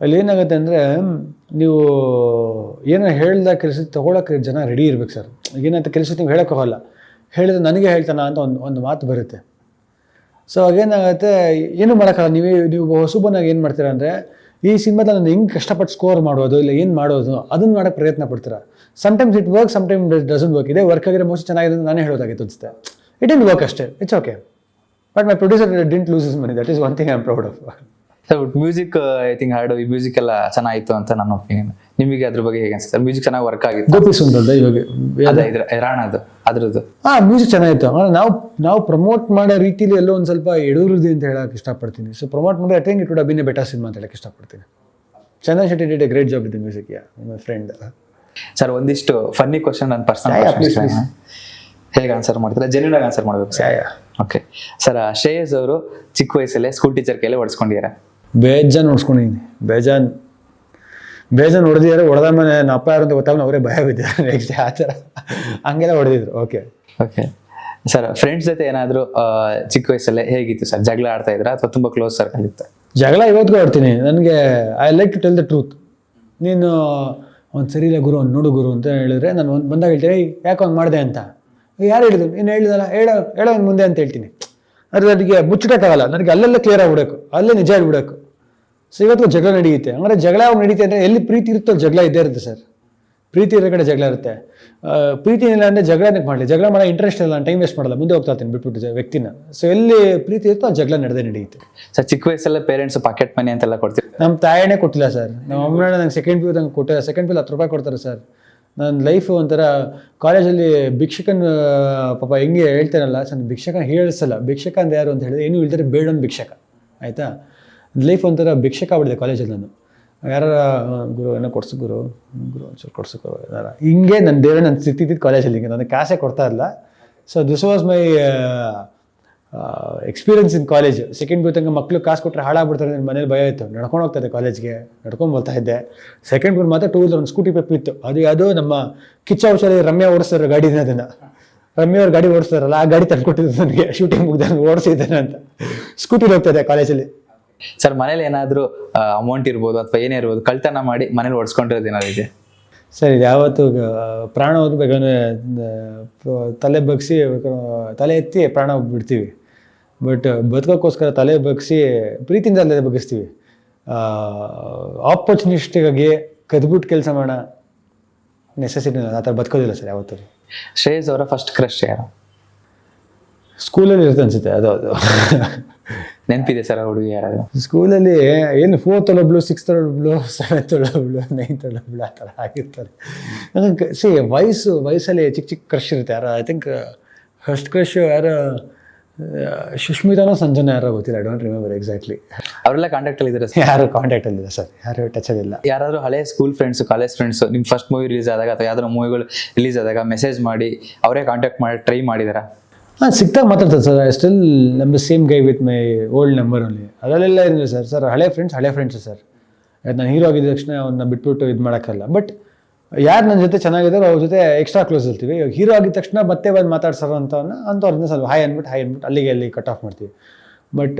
ಅಲ್ಲಿ ಏನಾಗುತ್ತೆ ಅಂದರೆ, ನೀವು ಏನೋ ಹೇಳ್ದ ಕೆಲಸ ತೊಗೊಳಕ್ಕೆ ಜನ ರೆಡಿ ಇರ್ಬೇಕು ಸರ್ ಏನಂತ ಕೆಲಸ ನೀವು ಹೇಳೋಕೆ ಹೋಗಲ್ಲ. ಹೇಳಿದ್ರೆ ನನಗೆ ಹೇಳ್ತಾನ ಅಂತ ಒಂದು ಒಂದು ಮಾತು ಬರುತ್ತೆ. ಸೊ ಅವಾಗೇನಾಗುತ್ತೆ ಏನು ಮಾಡೋಕ್ಕಲ್ಲ ನೀವೇ, ನೀವು ಹೊಸಬನಾಗಿ ಏನು ಮಾಡ್ತೀರಾ ಅಂದರೆ, ಈ ಸಿನಿಮಾದಲ್ಲಿ ನಾನು ಹೆಂಗೆ ಕಷ್ಟಪಟ್ಟು ಸ್ಕೋರ್ ಮಾಡೋದು, ಇಲ್ಲ ಏನು ಮಾಡೋದು, ಅದನ್ನ ಮಾಡೋಕ್ಕೆ ಪ್ರಯತ್ನ ಪಡ್ತೀರಾ. Sometimes it work sometime doesn't work ಇದೆ ವರ್ಕ್ ಆಗಿರೋ ಮೋಸ್ಟ್ ಚೆನ್ನಾಗಿದೆ ಅಂತ ನಾನೇ ಹೇಳೋದಾಗಿತ್ತು ಅನಿಸುತ್ತೆ. ಇಟ್ ಇನ್ ವರ್ಕ್ ಅಷ್ಟೇ. It's okay but my producer didn't lose his money that is one thing I am proud of sir music I think ಹಾಡು ಈ ಮ್ಯೂಸಿಕ್ ಎಲ್ಲ ಚೆನ್ನಾಗಿತ್ತು ಅಂತ ನನ್ನ ಒಪಿನಿಯನ್ ನಿಮಗೆ ಅದ್ರ ಬಗ್ಗೆ ಹೇಗೆ ಅನ್ಸುತ್ತೆ? ಮ್ಯೂಸಿಕ್ ಚೆನ್ನಾಗಿ ವರ್ಕ್ ಆಗಿತ್ತು? ಗೋಪಿ ಸುಂದರ್ದ ಇವಾಗ ಅದೇ ಇದ್ರ ರಾಣದು ಅದ್ರದ್ದು. ಹಾಂ ಮ್ಯೂಸಿಕ್ ಚೆನ್ನಾಗಿತ್ತು. ಅಂದ್ರೆ ನಾವು ನಾವು ಪ್ರಮೋಟ್ ಮಾಡೋ ರೀತಿಲಿ ಎಲ್ಲೋ ಒಂದು ಸ್ವಲ್ಪ ಎಡೂರಿದೆ ಅಂತ ಹೇಳಕ್ಕೆ ಇಷ್ಟಪಡ್ತೀನಿ. ಸೊ ಪ್ರಮೋಟ್ ಮಾಡಿ I think it would a better cinema ಅಂತ ಹೇಳಕ್ಕೆ ಇಷ್ಟಪಡ್ತೀನಿ. Chandan Shetty did a great job with music yeah my friend sir ಒಂದಿಷ್ಟು ಫನ್ನಿ ಕ್ವಶನ್ ನನ್ನ ಪರ್ಸನಲ್ ಹೇಗೆ ಆನ್ಸರ್ ಮಾಡ್ತೀರಾ? ಜೆನ್ಯೂನ್ ಆಗಿ ಆನ್ಸರ್ ಮಾಡ್ಬೇಕು ಸರ್ ಓಕೆ ಸರ್ ಶ್ರೇಯಸ್ ಅವರು ಚಿಕ್ಕ ವಯಸ್ಸಲ್ಲೇ ಸ್ಕೂಲ್ ಟೀಚರ್ ಕೈಲೇ ಹೊಡ್ಸ್ಕೊಂಡಿದ್ದಾರೆ ಬೇಜಾನ್ ನೋಡ್ಸ್ಕೊಂಡಿದ್ದೀನಿ ಬೇಜಾನ್. ಬೇಜಾನ್ ಹೊಡೆದಿದ್ದಾರೆ ಹೊಡೆದ ಮನೆ ನನ್ನ ಅಪ್ಪ ಯಾರು ಅಂತ ಗೊತ್ತಾಗ ಅವರೇ ಭಯ ಬಿದ್ದಿದ್ದಾರೆ ನೆಕ್ಸ್ಟ್ ಆ ಥರ. ಹಂಗೆಲ್ಲ ಹೊಡೆದಿದ್ರು. ಓಕೆ ಓಕೆ ಸರ್ ಫ್ರೆಂಡ್ಸ್ ಜೊತೆ ಏನಾದರೂ ಚಿಕ್ಕ ವಯಸ್ಸಲ್ಲೇ ಹೇಗಿತ್ತು ಸರ್ ಜಗಳ ಆಡ್ತಾ ಇದ್ರ ಅಥವಾ ತುಂಬ ಕ್ಲೋಸ್ ಸರ್ಕಲ್ ಇತ್ತು ಜಗಳ ಇವತ್ತಿಗೂ ಆಡ್ತೀನಿ. ನನಗೆ I like to tell the truth ನೀನು ಒಂದು ಸರಿ ಇಲ್ಲ ಗುರು ಒಂದು ನೋಡು ಗುರು ಅಂತ ಹೇಳಿದ್ರೆ ನಾನು ಒಂದು ಬಂದಾಗ ಹೇಳ್ತೀನಿ "ಏಯ್, ಯಾಕೆ ಹಂಗೆ ಮಾಡಿದೆ ಅಂತ? ಯಾರು ಹೇಳಿದ್ರು? ನೀನು ಹೇಳಿದಲ್ಲ ಹೇಳೋ ಹೇಳೋ ಮುಂದೆ ಅಂತ ಹೇಳ್ತೀನಿ. ಅದು ನನಗೆ ಮುಚ್ಚಿಡೋಕ್ಕಾಗಲ್ಲ. ನನಗೆ ಅಲ್ಲೆಲ್ಲ ಕ್ಲಿಯರ್ ಆಗಿಬಿಡಬೇಕು. ಅಲ್ಲೇ ನಿಜ ಆಗ್ಬಿಡಬೇಕು ಸೊ ಇವತ್ತು ಜಗಳ ನಡೆಯುತ್ತೆ. ಅಂದರೆ ಜಗಳ ಯಾವಾಗ ನಡೀತೆ ಅಂದರೆ ಎಲ್ಲಿ ಪ್ರೀತಿ ಇರುತ್ತೋ ಜಗಳ ಇದ್ದೇ ಇರುತ್ತೆ ಸರ್. ಪ್ರೀತಿ ಇರೋ ಕಡೆ ಜಗಳ ಇರುತ್ತೆ. ಪ್ರೀತಿ ಇಲ್ಲ ಅಂದರೆ ಜಗಳ ಏನಕ್ಕೆ ಮಾಡಲಿ? ಜಗಳ ಮಾಡೋ ಇಂಟ್ರೆಸ್ಟ್ ಇಲ್ಲ ನಾನು ಟೈಮ್ ವೇಸ್ಟ್ ಮಾಡಲ್ಲ ಮುಂದೆ ಹೋಗ್ತಾ ಇರ್ತೀನಿ ಬಿಟ್ಬಿಟ್ಟು ವ್ಯಕ್ತಿನ. ಸೊ ಎಲ್ಲಿ ಪ್ರೀತಿ ಇರುತ್ತೋ ಆ ಜಗಳ ನಡೆದೇ ನಡೆಯುತ್ತೆ. ಸರ್ ಚಿಕ್ಕ ವಯಸ್ಸಲ್ಲೇ ಪೇರೆಂಟ್ಸ್ ಪಾಕೆಟ್ ಮನಿ ಅಂತೆಲ್ಲ ಕೊಡ್ತೀವಿ ನಮ್ಮ ತಾಯನೇ ಕೊಟ್ಟಿಲ್ಲ ಸರ್. ನಮ್ಮ ಅಮ್ಮನ ನಂಗೆ ಸೆಕೆಂಡ್ ಪಿ ತಂಗೆ ನಂಗೆ ಕೊಟ್ಟಿಲ್ಲ ಸೆಕೆಂಡ್ ಪಿಲ್ ಹತ್ತು ರೂಪಾಯಿ ಕೊಡ್ತಾರೆ ಸರ್. ನನ್ನ ಲೈಫ್ ಒಂಥರ ಕಾಲೇಜಲ್ಲಿ ಭಿಕ್ಷಕನ್ ಪಾಪ ಹೆಂಗೆ ಹೇಳ್ತಾರಲ್ಲ ಸರ್ ಭಿಕ್ಷಕ ಹೇಳಿಸಲ್ಲ. ಭಿಕ್ಷಕ ಅಂದ್ರೆ ಯಾರು ಅಂತ ಹೇಳಿದ್ರೆ ಏನು ಇಲ್ದರೆ ಬೇಡೊಂದು ಭಿಕ್ಷಕ. ಆಯಿತಾ? ಲೈಫ್ ಒಂಥರ ಭಿಕ್ಷಕ ಆಗ್ಬಿಡಿದೆ ಕಾಲೇಜಲ್ಲಿ ನಾನು. ಯಾರ ಗುರು, ಏನೋ ಕೊಡ್ಸು ಗುರು ಗುರು ಒಂಚೂರು ಕೊಡ್ಸು ಗುರು, ಏನಾರ. ಹಿಂಗೆ ನನ್ನ ದೇವ್ರ ನನ್ನ ಸಿಕ್ತಿದ್ದಿದ್ದು ಕಾಲೇಜಲ್ಲಿ ಹಿಂಗೆ. ನನಗೆ ಕಾಸೆ ಕೊಡ್ತಾ ಇಲ್ಲ so this was my experience in college second PU ತನಕ ಮಕ್ಕಳು ಕಾಸು ಕೊಟ್ಟರೆ ಹಾಳಾಗ್ಬಿಡ್ತಾರೆ ನನ್ನ ಮನೇಲಿ ಭಯ ಇತ್ತು. ನಡ್ಕೊಂಡು ಹೋಗ್ತಾ ಇದ್ದೆ ಕಾಲೇಜ್ಗೆ ನಡ್ಕೊಂಡು ಬರ್ತಾ ಇದ್ದೆ. ಸೆಕೆಂಡ್ ಪಿ ಮಾತ್ರ ಟೂ ವೀಲರ್ ಒಂದು ಸ್ಕೂಟಿ ಪೆಪ್ ಇತ್ತು. ಅದು ಅದು ನಮ್ಮ ಕಿಚ್ಚ ಔಷಧಿ ರಮ್ಯಾ ಓಡಿಸ್ತಾರೆ ಗಾಡಿನ ಅದನ್ನು. ರಮ್ಯಾ ಗಾಡಿ ಓಡಿಸ್ತಾರಲ್ಲ, ಆ ಗಾಡಿ ತಂದು ಕೊಟ್ಟಿದ್ದು ನನಗೆ. ಶೂಟಿಂಗ್ ಮುಗ್ದು ಓಡಿಸಿದ್ದೇನೆ ಅಂತ. ಸ್ಕೂಟಿಲಿ ಹೋಗ್ತಾ ಇದ್ದೆ ಕಾಲೇಜಲ್ಲಿ ಸರ್ ಮನೇಲಿ ಏನಾದರೂ ಅಮೌಂಟ್ ಇರ್ಬೋದು ಅಥವಾ ಏನೇ ಇರ್ಬೋದು ಕಳ್ತನ ಮಾಡಿ ಮನೇಲಿ ಓಡಿಸ್ಕೊಂಡಿರೋದು ಏನಾದ್ರು ಇದೆ? ಸರ್ ಇದು ಯಾವತ್ತು ಪ್ರಾಣ ಹೋಗ್ಬೇಕಂದ್ರೆ ಬೇಕಾದ್ರೆ ತಲೆ ಬಗ್ಸಿ ತಲೆ ಎತ್ತಿ ಪ್ರಾಣ ಹೋಗ್ಬಿಡ್ತೀವಿ. ಬಟ್ ಬದುಕೋಕ್ಕೋಸ್ಕರ ತಲೆ ಬಗ್ಸಿ ಪ್ರೀತಿಯಿಂದ ತಲೆ ಬಗ್ಗಿಸ್ತೀವಿ. ಆಪರ್ಚುನಿಸ್ಟಿಗಾಗಿ ಕದ್ಬಿಟ್ಟು ಕೆಲಸ ಮಾಡೋಣ ನೆಸೆಸಿಟಿ ಆ ಥರ ಬದುಕೋದಿಲ್ಲ ಸರ್ ಯಾವತ್ತೂ. ಶ್ರೇಯಸ್ ಅವರ ಫಸ್ಟ್ ಕ್ರಶ್ ಯಾರು? ಸ್ಕೂಲಲ್ಲಿ ಇರುತ್ತೆ ಅನ್ಸುತ್ತೆ ಅದು ಅದು. ನೆನಪಿದೆ ಸರ್ ಹುಡುಗಿ ಯಾರಾದ್ರು? ಸ್ಕೂಲಲ್ಲಿ ಏನು ಫೋರ್ತ್ ಒಳೊಬ್ಳು ಸಿಕ್ಸ್ತ್ ಒಳೊಬ್ಳು ಸೆವೆಂತ್ ಒಳೊಬ್ಳು ನೈನ್ತ್ ಒಳೊಬ್ಳು ಆ ಥರ ಆಗಿರ್ತಾರೆ. ಸಿ ವಯಸ್ಸು ವಯಸ್ಸಲ್ಲಿ ಚಿಕ್ಕ ಚಿಕ್ಕ ಕ್ರಶ್ ಇರುತ್ತೆ. ಯಾರು ಐ ಥಿಂಕ್ ಫಸ್ಟ್ ಕ್ರಶ್ ಯಾರು ಸುಷ್ಮಿತಾನೋ ಸಂಜನಾ ಯಾರೋ ಗೊತ್ತಿಲ್ಲ. ಐ ಡೋಂಟ್ ರಿಮೆಂಬರ್ ಎಕ್ಸಾಕ್ಟ್ಲಿ ಅವರೆಲ್ಲ ಕಾಂಟ್ಯಾಕ್ಟ್ ಅಲ್ಲಿ ಇದ್ದಾರೆ ಯಾರು ಕಾಂಟ್ಯಾಕ್ಟಲ್ಲಿಲ್ಲ ಸರ್. ಯಾರು ಟಚ್ ಟಚಲ್ಲಿಲ್ಲ ಯಾರಾದರೂ ಹಳೆ ಸ್ಕೂಲ್ ಫ್ರೆಂಡ್ಸ್ ಕಾಲೇಜ್ ಫ್ರೆಂಡ್ಸ್ ನಿಮ್ಮ ಫಸ್ಟ್ ಮೂವಿ ರಿಲೀಸ್ ಆದಾಗ ಅಥವಾ ಯಾವ್ದಾದ್ರು ಮೂವಿಗಳು ರಿಲೀಸ್ ಆದಾಗ ಮೆಸೇಜ್ ಮಾಡಿ ಅವರೇ ಕಾಂಟ್ಯಾಕ್ಟ್ ಮಾಡಿ ಟ್ರೈ ಮಾಡಿದಾರ? ಹಾಂ, ಸಿಕ್ತಾಗ ಮಾತಾಡ್ತದೆ ಸರ್. ಐ ಸ್ಟಿಲ್ ನಮ್ಮ same guy with my old number ಅಲ್ಲಿ ಅದರಲ್ಲೆಲ್ಲ ಏನಿಲ್ಲ ಸರ್. ಸರ್, ಹಳೆ ಫ್ರೆಂಡ್ಸ್ ಹಳೆ ಫ್ರೆಂಡ್ಸ್ ಸರ್. ನಾನು ಹೀರೋ ಆಗಿದ್ದ ತಕ್ಷಣ ಅವ್ನ ಬಿಟ್ಬಿಟ್ಟು ಇದು ಮಾಡೋಕ್ಕಲ್ಲ. ಬಟ್ ಯಾರು ನನ್ನ ಜೊತೆ ಚೆನ್ನಾಗಿದ್ದಾರೆ ಅವ್ರ ಜೊತೆ ಎಕ್ಸ್ಟ್ರಾ ಕ್ಲೋಸ್ ಇರ್ತೀವಿ. ಹೀರೋ ಆಗಿದ ತಕ್ಷಣ ಮತ್ತೆ ಬಂದು ಮಾತಾಡ್ಸಾರ ಅಂತವ್ರನ್ನ ಅಂಥವ್ರನ್ನ ಸ್ವಲ್ಪ ಹಾಯ್ ಅಂದ್ಬಿಟ್ಟು ಹಾಯ್ ಅಂದ್ಬಿಟ್ಟು ಅಲ್ಲಿಗೆ ಅಲ್ಲಿ ಕಟ್ ಆಫ್ ಮಾಡ್ತೀವಿ. ಬಟ್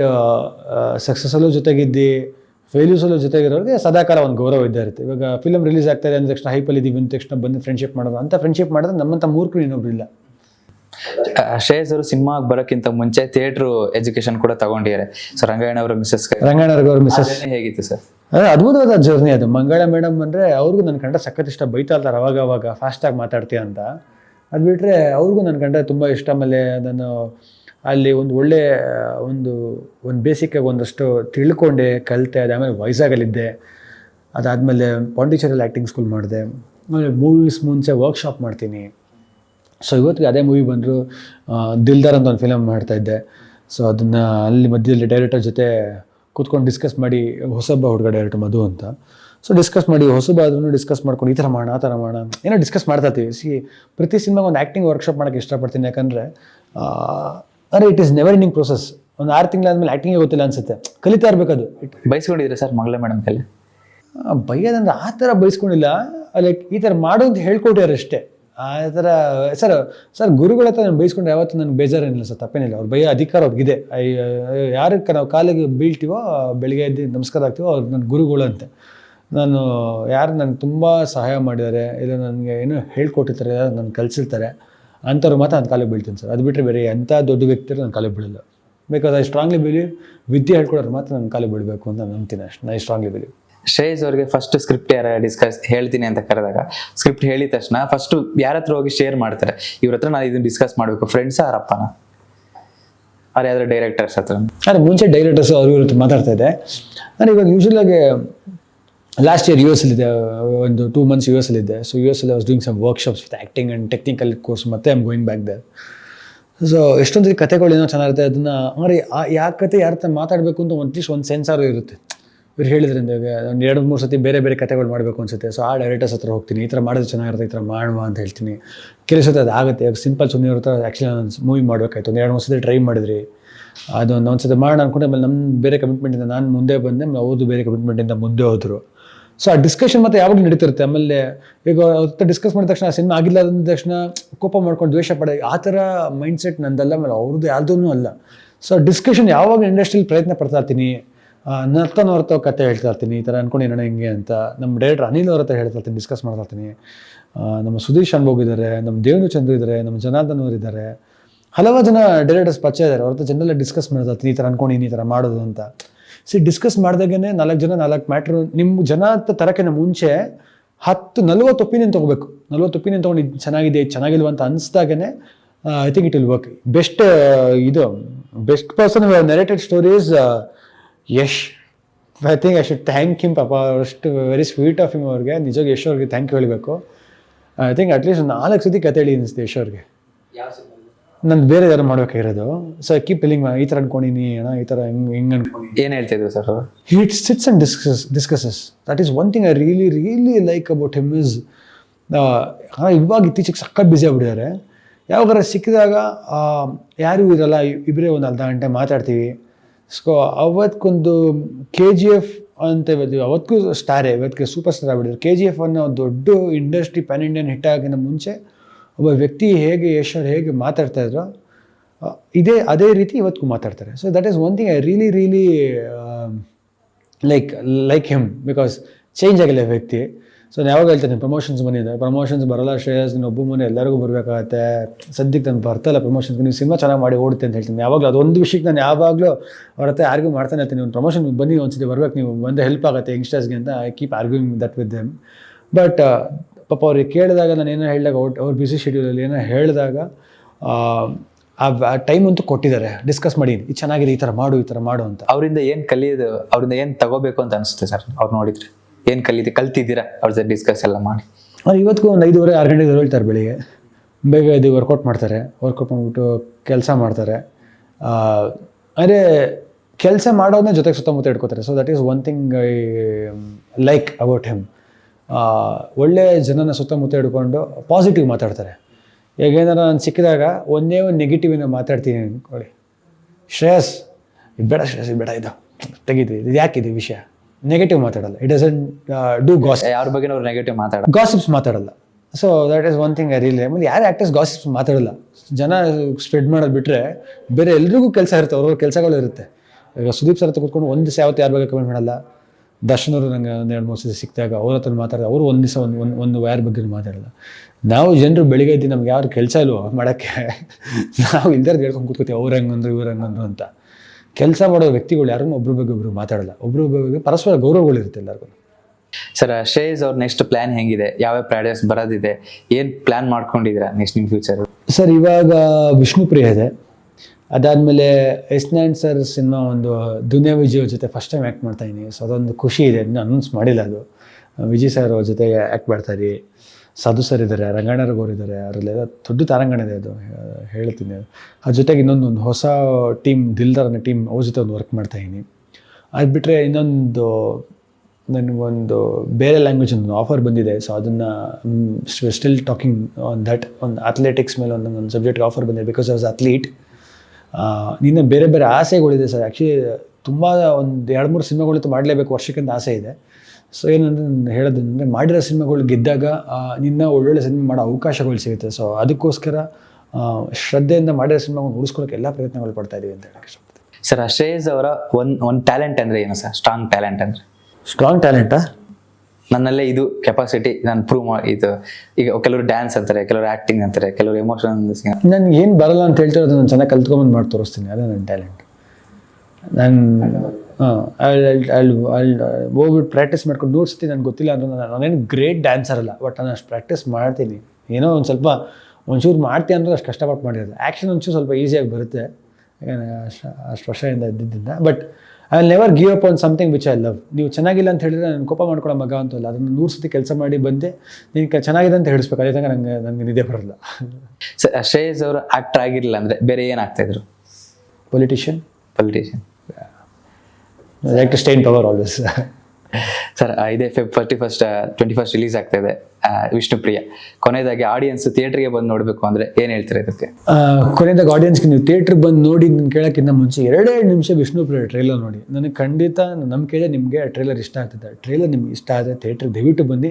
ಸಕ್ಸಸ್ಸಲ್ಲೂ ಜೊತೆಗಿದ್ದು ಫೇಲ್ಯೂಸಲ್ಲೂ ಜೊತೆಗಿರೋರಿಗೆ ಸದಾಕಾಲ ಒಂದು ಗೌರವ ಇದ್ದೇ ಇರುತ್ತೆ. ಇವಾಗ ಫಿಲಮ್ ರಿಲೀಸ್ ಆಗ್ತಾಯಿದೆ ಅಂದ ತಕ್ಷಣ ಹೈಪಲ್ಲಿ ಇದ್ದೀವಿ ಅಂದ ತಕ್ಷಣ ಬಂದು ಫ್ರೆಂಡ್ಶಿಪ್ ಮಾಡೋದು, ಅಂತ ಫ್ರೆಂಡ್ಶಿಪ್ ಮಾಡಿದ್ರೆ ನಮ್ಮಂಥ ಮೂರ್ಖರು ಇನ್ನೊಬ್ರು ಇಲ್ಲ. ಶ್ರೇಯಸ್ ಅವರು ಸಿನಿಮಾಗೆ ಬರೋಕ್ಕಿಂತ ಮುಂಚೆ ಥಿಯೇಟರ್ ಎಜುಕೇಶನ್ ಕೂಡ ತಗೊಂಡಿದ್ದಾರೆ. ಸೊ ರಂಗಾಯಣ ಅವರ ಮಿಸಸ್ ರಂಗಾಯಣ ಅವರ ಮಿಸಸ್ ಹೇಗಿತ್ತು ಸರ್ ಅದೇ ಅದ್ಭುತವಾದ ಜರ್ನಿ ಅದು. ಮಂಗಳ ಮೇಡಮ್ ಅಂದರೆ ಅವ್ರಿಗೂ ನನ್ನ ಕಂಡ ಸಖತ್ ಇಷ್ಟ. ಬೈತಾ ಇರ್ತಾರೆ ಅವಾಗ ಅವಾಗ ಫಾಸ್ಟಾಗಿ ಮಾತಾಡ್ತೀಯ ಅಂತ. ಅದು ಬಿಟ್ಟರೆ ಅವ್ರಿಗೂ ನನ್ನ ಕಂಡ ತುಂಬ ಇಷ್ಟ. ಆಮೇಲೆ ನಾನು ಅಲ್ಲಿ ಒಂದು ಒಳ್ಳೆ ಒಂದು ಒಂದು ಬೇಸಿಕ್ಕಾಗಿ ಒಂದಷ್ಟು ತಿಳ್ಕೊಂಡೆ ಕಲಿತೆ ಅದು ಆಮೇಲೆ ವೈಸಾಗಲಿದ್ದೆ ಅದಾದಮೇಲೆ ಪಾಂಡಿಚೇರಿಯಲ್ಲಿ ಆ್ಯಕ್ಟಿಂಗ್ ಸ್ಕೂಲ್ ಮಾಡಿದೆ. ಆಮೇಲೆ ಮೂವೀಸ್ ಮುಂಚೆ ವರ್ಕ್ಶಾಪ್ ಮಾಡ್ತೀನಿ. ಸೊ ಇವತ್ತಿಗೆ ಅದೇ ಮೂವಿ ಬಂದರು ದಿಲ್ದಾರ್ ಅಂತ ಒಂದು ಫಿಲಮ್ ಮಾಡ್ತಾಯಿದ್ದೆ ಸೊ ಅದನ್ನು ಅಲ್ಲಿ ಮಧ್ಯದಲ್ಲಿ ಡೈರೆಕ್ಟರ್ ಜೊತೆ ಕೂತ್ಕೊಂಡು ಡಿಸ್ಕಸ್ ಮಾಡಿ ಹೊಸಬ್ಬ ಹುಡುಗ ಡೈರೆಕ್ಟರ್ ಮಧು ಅಂತ. ಸೊ ಡಿಸ್ಕಸ್ ಮಾಡಿ ಹೊಸಬ ಆದ್ರೂ ಡಿಸ್ಕಸ್ ಮಾಡ್ಕೊಂಡು ಈ ಥರ ಮಾಡೋಣ ಆ ಥರ ಮಾಡೋಣ ಏನೋ ಡಿಸ್ಕಸ್ ಮಾಡ್ತಾ ಇರ್ತೀವಿ. ಸಿ ಪ್ರತಿ ಸಿನಿಮಾಗೆ ಒಂದು ಆ್ಯಕ್ಟಿಂಗ್ ವರ್ಕ್ಶಾಪ್ ಮಾಡೋಕ್ಕೆ ಇಷ್ಟಪಡ್ತೀನಿ. ಯಾಕಂದರೆ ಅಂದರೆ it is never ending process ಒಂದು ಆರು ತಿಂಗಳಾದ್ಮೇಲೆ ಆ್ಯಕ್ಟಿಂಗೇ ಗೊತ್ತಿಲ್ಲ ಅನಿಸುತ್ತೆ. ಕಲಿತಾ ಇರಬೇಕು ಅದು ಬಯಸ್ಕೊಂಡಿದ್ರೆ ಸರ್ ಮಗಳೇ ಮೇಡಮ್ ಕಲೆ? ಬೈಯೋದಂದ್ರೆ ಆ ಥರ ಬಯಸ್ಕೊಂಡಿಲ್ಲ ಲೈಕ್ ಈ ಥರ ಮಾಡು ಅಂತ ಹೇಳ್ಕೊಟ್ಟಾರೆ ಅಷ್ಟೇ. ಆ ಥರ ಸರ್ ಸರ್, ಗುರುಗಳ ಹತ್ರ ನಾನು ಬೈಸ್ಕೊಂಡ್ರೆ ಯಾವತ್ತೂ ನನಗೆ ಬೇಜಾರೇನಿಲ್ಲ ಸರ್, ತಪ್ಪೇನಿಲ್ಲ. ಅವ್ರ ಭಯ ಅಧಿಕಾರ ಅವ್ರಿಗಿದೆ ಯಾರಕ್ಕೆ ನಾವು ಕಾಲಿಗೆ ಬೀಳ್ತೀವೋ, ಬೆಳಿಗ್ಗೆ ಎದ್ದು ನಮಸ್ಕಾರ ಆಗ್ತೀವೋ, ಅವ್ರು ನನ್ನ ಗುರುಗಳು ಅಂತೆ. ನಾನು, ಯಾರು ನನಗೆ ತುಂಬ ಸಹಾಯ ಮಾಡಿದ್ದಾರೆ, ಇಲ್ಲ ನನಗೆ ಏನು ಹೇಳ್ಕೊಟ್ಟಿರ್ತಾರೆ ನನ್ನ ಕಲಿಸಿರ್ತಾರೆ, ಅಂಥವ್ರು ಮಾತ್ರ ನಾನು ಕಾಲಿಗೆ ಬೀಳ್ತೀನಿ ಸರ್. ಅದು ಬಿಟ್ಟರೆ ಬೇರೆ ಎಂಥ ದೊಡ್ಡ ವ್ಯಕ್ತಿಯರು ನಾನು ಕಾಲಿಗೆ ಬೀಳಿಲ್ಲ. ಬಿಕಾಸ್ ಐ ಸ್ಟ್ರಾಂಗ್ಲಿ ಬಿಲೀವ್ ವಿದ್ಯೆ ಹೇಳ್ಕೊಡೋರು ಮಾತ್ರ ನಾನು ಕಾಲಿಗೆ ಬೀಳಬೇಕು ಅಂತ ನಂಬ್ತೀನಿ ಅಷ್ಟು. ಐ ಸ್ಟ್ರಾಂಗ್ಲಿ ಬಿಲೀವ್ ಶ್ರೇಯಸ್ ಅವ್ರಿಗೆ ಫಸ್ಟ್ ಸ್ಕ್ರಿಪ್ಟ್ ಯಾರ ಡಿಸ್ಕಸ್ ಹೇಳ್ತೀನಿ ಅಂತ ಕರೆದಾಗ ಸ್ಕ್ರಿಪ್ಟ್ ಹೇಳಿದ ತಕ್ಷಣ ಫಸ್ಟ್ ಯಾರ ಹತ್ರ ಹೋಗಿ ಶೇರ್ ಮಾಡ್ತಾರೆ? ಇವ್ರ ಹತ್ರ ನಾನು ಇದನ್ನ ಡಿಸ್ಕಸ್ ಮಾಡಬೇಕು. ಫ್ರೆಂಡ್ಸ್ ಅರಪ್ಪನ? ಅವ್ರು ಯಾವ್ದಾರು ಡೈರೆಕ್ಟರ್ಸ್ ಹತ್ರ? ಅದೇ ಮುಂಚೆ ಡೈರೆಕ್ಟರ್ಸ್ ಅವ್ರ ಇವ್ರ ಮಾತಾಡ್ತಾ ಇದ್ದೆ. ನಾನು ಇವಾಗ ಯೂಶ್ವಲಾಗಿ ಲಾಸ್ಟ್ ಇಯರ್ ಯು ಎಸ್ ಅಲ್ಲಿದ್ದೆ ಒಂದು ಟೂ ಮಂತ್ಸ್ ಯು ಎಸ್ ಅಲ್ಲಿದ್ದೆ. ಸೊ ಯು ಎಸ್ ಅಲ್ಲಿ was doing some workshops with acting and technical course ಮತ್ತೆ I'm going back they so ಎಷ್ಟೊಂದು ಕತೆಗಳು ಏನೋ ಚೆನ್ನಾಗಿರುತ್ತೆ, ಅದನ್ನು ಅಂದರೆ ಯಾವ ಕತೆ ಯಾರ ಹತ್ರ ಮಾತಾಡಬೇಕು ಅಂತ ಅಟ್ಲೀಸ್ಟ್ ಒಂದು ಸೆನ್ಸಾರು ಇರುತ್ತೆ. ಇವ್ರು ಹೇಳಿದ್ರಿಂದ ಒಂದು ಎರಡು ಮೂರು ಸತಿ ಬೇರೆ ಬೇರೆ ಕತೆಗಳು ಮಾಡಬೇಕು ಅನ್ಸುತ್ತೆ. ಸೊ ಆ ಡೈರೆಕ್ಟರ್ಸ್ ಹತ್ರ ಹೋಗ್ತೀನಿ. ಈ ಥರ ಮಾಡಿದ್ರೆ ಚೆನ್ನಾಗಿರುತ್ತೆ, ಈ ಥರ ಮಾಡುವ ಅಂತ ಹೇಳ್ತೀನಿ. ಕೆಲವು ಸತಿ ಅದು ಆಗುತ್ತೆ. ಸಿಂಪಲ್ ಸುಮ್ಮನೆ ಇವ್ರ ಥರ ಆ್ಯಕ್ಚುಲಿ ನಾನು ಮೂವಿ ಮಾಡಬೇಕಾಯ್ತು. ಒಂದು ಎರಡು ಮೂರು ಸತಿ ಟ್ರೈ ಮಾಡಿದ್ರಿ. ಅದೊಂದು ಒಂದು ಸತಿ ಮಾಡೋಣ ಅನ್ಕೊಂಡೆ, ಆಮೇಲೆ ನಮ್ಮ ಬೇರೆ ಕಮಿಟ್ಮೆಂಟಿಂದ ನಾನು ಮುಂದೆ ಬಂದೆ ಅವ್ರದ್ದು ಬೇರೆ ಕಮಿಟ್ಮೆಂಟಿಂದ ಮುಂದೆ ಹೋದರು. ಸೊ ಆ ಡಿಸ್ಕಷನ್ ಮತ್ತೆ ಯಾವಾಗಲೂ ನಡೀತಿರುತ್ತೆ. ಆಮೇಲೆ ಈಗ ಅವ್ರ ಡಿಸ್ಕಸ್ ಮಾಡಿದ ತಕ್ಷಣ ಸಿನಿಮಾ ಆಗಿಲ್ಲ ಅಂದ ತಕ್ಷಣ ಕೋಪ ಮಾಡ್ಕೊಂಡು ದ್ವೇಷ ಪಡ, ಆ ಥರ ಮೈಂಡ್ ಸೆಟ್ ನಂದಲ್ಲ. ಆಮೇಲೆ ಅವ್ರದ್ದು ಯಾವುದೂ ಅಲ್ಲ. ಸೊ ಡಿಸ್ಕಷನ್ ಯಾವಾಗ ಇಂಡಸ್ಟ್ರಿಯಲ್ಲಿ ಪ್ರಯತ್ನ ಪಡ್ತಾ ಇರ್ತೀನಿ ನರ್ತನ ಹತ್ರ ಕತೆ ಹೇಳ್ತಾ ಇರ್ತೀನಿ, ಈ ಥರ ಏನೋ ಹಿಂಗೆ ಅಂತ. ನಮ್ಮ ಡೈರೆಕ್ಟರ್ ಅನಿಲ್ ಅವ್ರ ಹತ್ರ ಹೇಳ್ತಾ ಇರ್ತೀನಿ ಡಿಸ್ಕಸ್ ಮಾಡ್ತಾ ಇರ್ತೀನಿ. ನಮ್ಮ ಸುದೀಶ್ ಅನ್ಭೋಗ್ ಇದ್ದಾರೆ ನಮ್ಮ ದೇವನು ಚಂದ್ರು ಇದ್ದಾರೆ ನಮ್ಮ ಜನಾರ್ದನ್ ಅವ್ರು ಇದ್ದಾರೆ ಹಲವಾರು ಜನ ಡೈರೆಕ್ಟರ್ಸ್ ಪರಿಚಯ ಇದ್ದಾರೆ ಅವ್ರ ಹತ್ರ ಜನರೆಲ್ಲ ಡಿಸ್ಕಸ್ ಮಾಡ್ತಾ ಇರ್ತೀನಿ, ಈ ಥರ ಅನ್ಕೊಂಡಿನಿ ಈ ಥರ ಮಾಡೋದು ಅಂತ. ಸಿ ಡಿಸ್ಕಸ್ ಮಾಡಿದಾಗೇ ನಾಲ್ಕು ಜನ, ನಾಲ್ಕು ಮ್ಯಾಟ್ರ್ ನಿಮ್ಮ ಜನ ತರಕ್ಕಿಂತ ಮುಂಚೆ ಹತ್ತು, ನಲ್ವತ್ತು ಒಪಿನಿಯನ್ ತೊಗೋಬೇಕು. ನಲ್ವತ್ತು ಒಪಿನಿಯನ್ ತೊಗೊಂಡು ಇದು ಚೆನ್ನಾಗಿದೆ ಇದು ಚೆನ್ನಾಗಿಲ್ವ ಅಂತ ಅನಿಸ್ದಾಗೇ I think it will work best ಇದು best person narrated stories Yash I think I should thank him ಪಾಪ ಅಷ್ಟು ವೆರಿ ಸ್ವೀಟ್ ಆಫ್ ಹಿಮ್ ಅವ್ರಿಗೆ. ನಿಜವಾಗಿ ಯಶ್ ಅವ್ರಿಗೆ ಥ್ಯಾಂಕ್ ಯು ಹೇಳಬೇಕು. ಐ ಥಿಂಕ್ ಅಟ್ಲೀಸ್ಟ್ ನಾಲ್ಕು ಸತಿ ಕತೆ ಹೇಳಿ ಅನಿಸ್ತು ಯಶ್ ಅವ್ರಿಗೆ. ನಾನು ಬೇರೆ ಯಾರು ಮಾಡ್ಬೇಕಾಗಿರೋದು ಸೊ ಕೀಪ್ ಟೆಲಿಂಗ್ ಈ ಥರ ಅನ್ಕೊಂಡಿನಿ ಅಣ್ಣ ಈ ಥರ ಹಿಂಗೆ ಹಿಂಗೆ ಏನು ಹೇಳ್ತಾ ಹೇಳ್ತಿದ್ರು ಸರ್ ಅವರು? He sits and discusses, discusses. That is one thing I really really like about him is ಹಾಂ ಇವಾಗ ಇತ್ತೀಚೆಗೆ ಸಕ್ಕತ್ ಬ್ಯುಸಿ ಆಗ್ಬಿಟ್ಟಿದ್ದಾರೆ. ಯಾವಾಗಾರ ಸಿಕ್ಕಿದಾಗ ಯಾರಿಗೂ ಯಾರೂ ಇರಲ್ಲ ಇಬ್ಬರೇ ಒಂದು ಅರ್ಧ ಗಂಟೆ ಮಾತಾಡ್ತೀವಿ. ಸೊ ಅವತ್ಕೊಂದು ಕೆ ಜಿ ಎಫ್ ಅಂತ ಇವತ್ತು ಅವತ್ತಿಗೂ ಸ್ಟಾರೇ ಇವತ್ತಿಗೆ ಸೂಪರ್ ಸ್ಟಾರ್ ಆಗಿಬಿಟ್ಟಿದ್ರು. ಕೆ ಜಿ ಎಫ್ ಅನ್ನೋ ದೊಡ್ಡ ಇಂಡಸ್ಟ್ರಿ ಪ್ಯಾನ್ ಇಂಡಿಯನ್ ಹಿಟ್ ಆಗಿನ ಮುಂಚೆ ಒಬ್ಬ ವ್ಯಕ್ತಿ ಹೇಗೆ ಯಶ್ವರ್ ಹೇಗೆ ಮಾತಾಡ್ತಾ ಇದ್ರು ಇದೇ, ಅದೇ ರೀತಿ ಇವತ್ತಿಗೂ ಮಾತಾಡ್ತಾರೆ. So that is one thing I really really like like him because change ಆಗಿಲ್ಲ ವ್ಯಕ್ತಿ. ಸೊ ನಾನು ಯಾವಾಗ ಹೇಳ್ತೇನೆ ಪ್ರಮೋಷನ್ಸ್ ಬಂದಿದೆ. ಪ್ರಮೋಷನ್ಸ್ ಬರಲ್ಲ, ಶ್ರೇಯಸ್, ನೀನು ಒಬ್ಬ ಮನೆ ಎಲ್ಲರಿಗೂ ಬರಬೇಕಾಗತ್ತೆ. ಸದ್ಯಕ್ಕೆ ನಾನು ಬರ್ತಲ್ಲ ಪ್ರಮೋಷನ್ಸ್ ನೀವು ಸಿನಿಮಾ ಚೆನ್ನಾಗಿ ಮಾಡಿ ಓಡುತ್ತೆ ಅಂತ ಹೇಳ್ತೀನಿ. ಯಾವಾಗಲೂ ಅದೊಂದು ವಿಷಯಕ್ಕೆ ನಾನು ಯಾವಾಗಲೂ ಅವ್ರ ಹತ್ರ ಆರ್ಗ್ಯೂ ಮಾಡ್ತಾನೆ ಇರ್ತೀನಿ. ಒಂದು ಪ್ರಮೋಷನ್ ಬನ್ನಿ ಒಂದ್ಸತಿ ಬರ್ಬೇಕು. ನೀವು ಬಂದು ಹೆಲ್ಪ್ ಆಗುತ್ತೆ ಯಂಗ್ಸ್ಟರ್ಸ್ಗೆ ಅಂತ I keep arguing that with them but ಪಾಪ ಅವ್ರಿಗೆ ಕೇಳಿದಾಗ ನಾನು ಏನೋ ಹೇಳಿದಾಗ, ಅವ್ರ ಬ್ಯುಸಿ ಶೆಡ್ಯೂಲಲ್ಲಿ ಏನೋ ಹೇಳಿದಾಗ, ಆ ಟೈಮ್ ಅಂತೂ ಕೊಟ್ಟಿದ್ದಾರೆ. ಡಿಸ್ಕಸ್ ಮಾಡಿ. ಈ ಚೆನ್ನಾಗಿದೆ, ಈ ಥರ ಮಾಡು, ಈ ಥರ ಮಾಡು ಅಂತ. ಅವರಿಂದ ಏನು ಕಲಿಯೋದು, ಅವರಿಂದ ಏನು ತಗೋಬೇಕು ಅಂತ ಅನಿಸುತ್ತೆ ಸರ್, ಅವ್ರು ನೋಡಿದ್ರೆ? ಏನ್ ಕಲಿತಿ, ಕಲ್ತಿದ್ದೀರಾ? ಅವ್ರ ಜೊತೆ ಡಿಸ್ಕಸ್ ಎಲ್ಲ ಮಾಡಿ. ಅವ್ರು ಇವತ್ತಿಗೂ ಒಂದು ಐದೂವರೆ, ಆರು ಗಂಟೆಗೆ ಹೊರಳ್ತಾರೆ ಬೆಳಿಗ್ಗೆ. ಬೇಗ ಇದು ವರ್ಕೌಟ್ ಮಾಡ್ತಾರೆ. ವರ್ಕೌಟ್ ಮಾಡಿಬಿಟ್ಟು ಕೆಲಸ ಮಾಡ್ತಾರೆ. ಅಂದರೆ ಕೆಲಸ ಮಾಡೋದನ್ನ ಜೊತೆಗೆ ಸುತ್ತಮುತ್ತ ಇಟ್ಕೋತಾರೆ. So that is one thing I like about him ಒಳ್ಳೆ ಜನನ ಸುತ್ತಮುತ್ತ ಹಿಡ್ಕೊಂಡು ಪಾಸಿಟಿವ್ ಮಾತಾಡ್ತಾರೆ. ಏನಾರ ನಾನು ಸಿಕ್ಕಿದಾಗ ಒಂದೇ ಒಂದು ನೆಗೆಟಿವಿನ ಮಾತಾಡ್ತೀನಿ ಅನ್ಕೊಳ್ಳಿ. ಶ್ರೇಯಸ್ ಬೇಡ ಶ್ರೇಯಸ್ ಬೇಡ ಇದು. ತೆಗಿತೀವಿ. ಇದು ಯಾಕಿದೆ ವಿಷಯ? ನೆಗೆಟಿವ್ ಮಾತಾಡಲ್ಲ. ಇಟ್ ಡಸನ್ ಡೂ ಗಾಸ್ ಯಾರ ಬಗ್ಗೆ ಅವ್ರು ನೆಗೆಟಿವ್ ಮಾತಾಡ ಗಾಸಿಪ್ಸ್ ಮಾತಾಡಲ್ಲ. So that is one thing I really ಆಮೇಲೆ ಯಾರು ಆ್ಯಕ್ಟರ್ಸ್ ಗಾಸಿಪ್ಸ್ ಮಾತಾಡಲ್ಲ? ಜನ ಸ್ಪ್ರೆಡ್ ಮಾಡೋದು ಬಿಟ್ಟರೆ ಬೇರೆ ಎಲ್ರಿಗೂ ಕೆಲಸ ಇರುತ್ತೆ. ಅವ್ರವ್ರ ಕೆಲಸಗಳು ಇರುತ್ತೆ. ಈಗ ಸುದೀಪ್ ಸರ್ ಹತ್ರ ಕೂತ್ಕೊಂಡು ಒಂದು ದಿವಸ ಯಾವತ್ತು ಯಾರ ಬಗ್ಗೆ ಕಮೆಂಟ್ ಮಾಡಲ್ಲ. ದರ್ಶನ್ ಅವರು ನಂಗೆ ಒಂದು ಎರಡು ಮೂರು ಸತಿ ಸಿಕ್ಕಿದಾಗ ಅವ್ರ ಹತ್ರ ಮಾತಾಡಿದ. ಅವರು ಒಂದು ದಿವಸ ಒಂದು ಒಂದು ಒಂದು ಯಾರ ಬಗ್ಗೆ ಮಾತಾಡಲ್ಲ. ನಾವು ಜನರು ಬೆಳಿಗ್ಗೆ ಎದ್ದು ನಮ್ಗೆ ಯಾರು ಕೆಲಸ ಇಲ್ವೋ ಮಾಡೋಕ್ಕೆ ನಾವು ಇಲ್ದಾರ್ದು ಹೇಳ್ಕೊಂಡು ಕೂತ್ಕೋತೀವಿ. ಅವ್ರು ಹೆಂಗಂದ್ರು ಇವ್ರು ಹೆಂಗಂದ್ರು ಅಂತ. ಕೆಲಸ ಮಾಡೋ ವ್ಯಕ್ತಿಗಳು ಯಾರನ್ನು ಒಬ್ರ ಬಗ್ಗೆ ಒಬ್ರು ಮಾತಾಡಲ್ಲ. ಒಬ್ರ ಬಗ್ಗೆ ಪರಸ್ಪರ ಗೌರವಗಳಿರುತ್ತೆ ಎಲ್ಲರಿಗೂ. ಸರ್ ಶ್ರೇಯಸ್ ಅವ್ರ ನೆಕ್ಸ್ಟ್ ಪ್ಲಾನ್ ಹೆಂಗಿದೆ? ಯಾವ್ಯಾವ ಪ್ರಾಡಕ್ಟ್ಸ್ ಬರೋದಿದೆ? ಏನು ಪ್ಲಾನ್ ಮಾಡ್ಕೊಂಡಿದ್ದೀರಾ ನೆಕ್ಸ್ಟ್ ನಿಮ್ಮ ಫ್ಯೂಚರ್ ಸರ್ ಇವಾಗ ವಿಷ್ಣುಪ್ರಿಯ ಇದೆ. ಅದಾದಮೇಲೆ ಎಸ್ ನೈನ್ ಸರ್ ಸಿನಿಮಾ ಒಂದು ದುನಿಯಾ ವಿಜಯ್ ಅವ್ರ ಜೊತೆ ಫಸ್ಟ್ ಟೈಮ್ ಆ್ಯಕ್ಟ್ ಮಾಡ್ತಾ ಇದ್ದೀನಿ ಸೊ ಅದೊಂದು ಖುಷಿ ಇದೆ. ಇನ್ನೂ ಅನೌನ್ಸ್ ಮಾಡಿಲ್ಲ ಅದು. ವಿಜಯ್ ಸರ್ ಅವ್ರ ಜೊತೆ ಆ್ಯಕ್ಟ್ ಮಾಡ್ತಾ ಇದ್ದೀವಿ ಸಾಧು ಸರ್ ಇದ್ದಾರೆ ರಂಗಣ್ಣರಗೌರು ಇದ್ದಾರೆ, ಅದರಲ್ಲೆಲ್ಲ ದೊಡ್ಡ ತಾರಂಗಣ ಇದೆ ಅದು, ಹೇಳ್ತೀನಿ ಅದ್ರ ಜೊತೆಗೆ ಇನ್ನೊಂದು ಹೊಸ ಟೀಮ್ ದಿಲ್ದಾರ್ ಅನ್ನೋ ಟೀಮ್ ಅವ್ರ ಜೊತೆ ಒಂದು ವರ್ಕ್ ಮಾಡ್ತಾ ಇದ್ದೀನಿ. ಅದು ಬಿಟ್ಟರೆ ಇನ್ನೊಂದು ನನಗೊಂದು ಬೇರೆ ಲ್ಯಾಂಗ್ವೇಜ್ ಒಂದು ಆಫರ್ ಬಂದಿದೆ ಸೊ ಅದನ್ನು ಸ್ಟಿಲ್ ಟಾಕಿಂಗ್ ಆನ್ ದಟ್ ಒಂದು ಅಥ್ಲೆಟಿಕ್ಸ್ ಮೇಲೆ ಒಂದು ಒಂದು ಸಬ್ಜೆಕ್ಟ್ಗೆ ಆಫರ್ ಬಂದಿದೆ ಬಿಕಾಸ್ ಆಸ್ ಅಥ್ಲೀಟ್ ನಿನ್ನ ಬೇರೆ ಬೇರೆ ಆಸೆಗಳಿದೆ ಸರ್. ಆ್ಯಕ್ಚುಲಿ ತುಂಬ ಒಂದು ಎರಡು ಮೂರು ಸಿನಿಮಾಗಳಿತ್ತು ಮಾಡಲೇಬೇಕು ವರ್ಷಕ್ಕಿಂತ ಆಸೆ ಇದೆ. ಸೊ ಏನಂದ್ರೆ ನಾನು ಹೇಳೋದಂದರೆ ಮಾಡಿರೋ ಸಿನಿಮಾಗಳು ಗೆದ್ದಾಗ ನಿನ್ನ ಒಳ್ಳೊಳ್ಳೆ ಸಿನಿಮಾ ಮಾಡೋ ಅವಕಾಶಗಳು ಸಿಗುತ್ತೆ. ಸೊ ಅದಕ್ಕೋಸ್ಕರ ಶ್ರದ್ಧೆಯಿಂದ ಮಾಡಿರೋ ಸಿನಿಮಾಗಳು ಉಳಿಸ್ಕೊಳ್ಳೋಕೆ ಎಲ್ಲ ಪ್ರಯತ್ನಗಳು ಪಡ್ತಾ ಇದೀವಿ ಅಂತ ಹೇಳಕ್ಕೆ ಇಷ್ಟಪಡ್ತೀನಿ. ಸರ್ ಶ್ರೇಯಸ್ ಅವರ ಒಂದು ಒಂದು ಟ್ಯಾಲೆಂಟ್ ಅಂದ್ರೆ ಏನು ಸರ್? ಸ್ಟ್ರಾಂಗ್ ಟ್ಯಾಲೆಂಟ್ ಅಂದ್ರೆ? ಸ್ಟ್ರಾಂಗ್ ಟ್ಯಾಲೆಂಟಾ ನನ್ನಲ್ಲೇ ಇದು ಕೆಪಾಸಿಟಿ ನಾನು ಪ್ರೂವ್ ಮಾಡಿ ಇದು ಈಗ ಕೆಲವರು ಡ್ಯಾನ್ಸ್ ಅಂತಾರೆ ಕೆಲವರು ಆ್ಯಕ್ಟಿಂಗ್ ಅಂತಾರೆ ಕೆಲವರು ಎಮೋಷನ್ ನನಗೆ ಏನು ಬರಲ್ಲ ಅಂತ ಹೇಳ್ತಿರೋದು ನಾನು ಚೆನ್ನಾಗಿ ಕಲ್ತ್ಕೊಂಬಂದು ಮಾಡಿ ತೋರಿಸ್ತೀನಿ. ಅದೇ ನನ್ನ ಟ್ಯಾಲೆಂಟ್ ನಾನು ಅಲ್ಲಿ ಹೋಗ್ಬಿಟ್ಟು ಪ್ರಾಕ್ಟೀಸ್ ಮಾಡ್ಕೊಂಡು ನೂರು ಸತಿ ನನಗೆ ಗೊತ್ತಿಲ್ಲ ಅಂದ್ರೆ ನಾನು ನಾನೇನು ಗ್ರೇಟ್ ಡ್ಯಾನ್ಸರ್ ಅಲ್ಲ ಬಟ್ ನಾನು ಅಷ್ಟು ಪ್ರಾಕ್ಟೀಸ್ ಮಾಡ್ತೀನಿ. ಏನೋ ಒಂದು ಸ್ವಲ್ಪ ಒಂಚೂರು ಮಾಡ್ತೀನಿ ಅಂದ್ರೆ ಅಷ್ಟು ಕಷ್ಟಪಟ್ಟು ಮಾಡಿರೋದು. ಆ್ಯಕ್ಷನ್ ಒಂಚೂರು ಸ್ವಲ್ಪ ಈಸಿಯಾಗಿ ಬರುತ್ತೆ. ಯಾಕಂದರೆ ಅಷ್ಟು ಅಷ್ಟು ವರ್ಷದಿಂದ ಇದ್ದಿದ್ದರಿಂದ but I will never give up on something which I love ನೀವು ಚೆನ್ನಾಗಿಲ್ಲ ಅಂತ ಹೇಳಿದ್ರೆ ನಾನು ಕೋಪ ಮಾಡ್ಕೊಳ್ಳೋ ಮಗ ಅಂತಲ್ಲ ಅದನ್ನು ನೂರು ಸತಿ ಕೆಲಸ ಮಾಡಿ ಬಂದೆ ನೀನು ಚೆನ್ನಾಗಿದೆ ಅಂತ ಹೇಳಿಸ್ಬೇಕು. ಅದೇ ತನಕ ನನಗೆ ನನಗೆ ನಿದ್ದೆ ಬರಲ್ಲ. ಸರ್ ಶ್ರೇಯಸ್ ಅವರು ಆಕ್ಟರ್ ಆಗಿರಲಿಲ್ಲ ಅಂದರೆ ಬೇರೆ ಏನು ಆಗ್ತಾಯಿದ್ರು politician politician like to stay in power always sir ಇದೇ Feb forty first twenty first release ಆಗ್ತಾ ಇದೆ. ಆ, ವಿಷ್ಣುಪ್ರಿಯ ಕೊನೆಯದಾಗಿ ಆಡಿಯನ್ಸ್ ಥಿಯೇಟರ್ಗೆ ಬಂದು ನೋಡಬೇಕು ಅಂದರೆ ಏನು ಹೇಳ್ತೀರಾ ಇದಕ್ಕೆ? ಕೊನೆಯದಾಗ ಆಡಿಯನ್ಸ್ಗೆ ನೀವು ಥಿಯೇಟ್ರ್ ಬಂದು ನೋಡಿ ಕೇಳೋಕ್ಕಿಂತ ಮುಂಚೆ ಎರಡೇ ನಿಮಿಷ ವಿಷ್ಣು ಪ್ರಿಯ ಟ್ರೈಲರ್ ನೋಡಿ. ನನಗೆ ಖಂಡಿತ ನಂಬಿಕೆ ಕೇಳಿ ನಿಮಗೆ ಟ್ರೈಲರ್ ಇಷ್ಟ ಆಗ್ತದೆ. ಟ್ರೈಲರ್ ನಿಮ್ಗೆ ಇಷ್ಟ ಆದರೆ ಥಿಯೇಟ್ರಿಗೆ ದಯವಿಟ್ಟು ಬನ್ನಿ.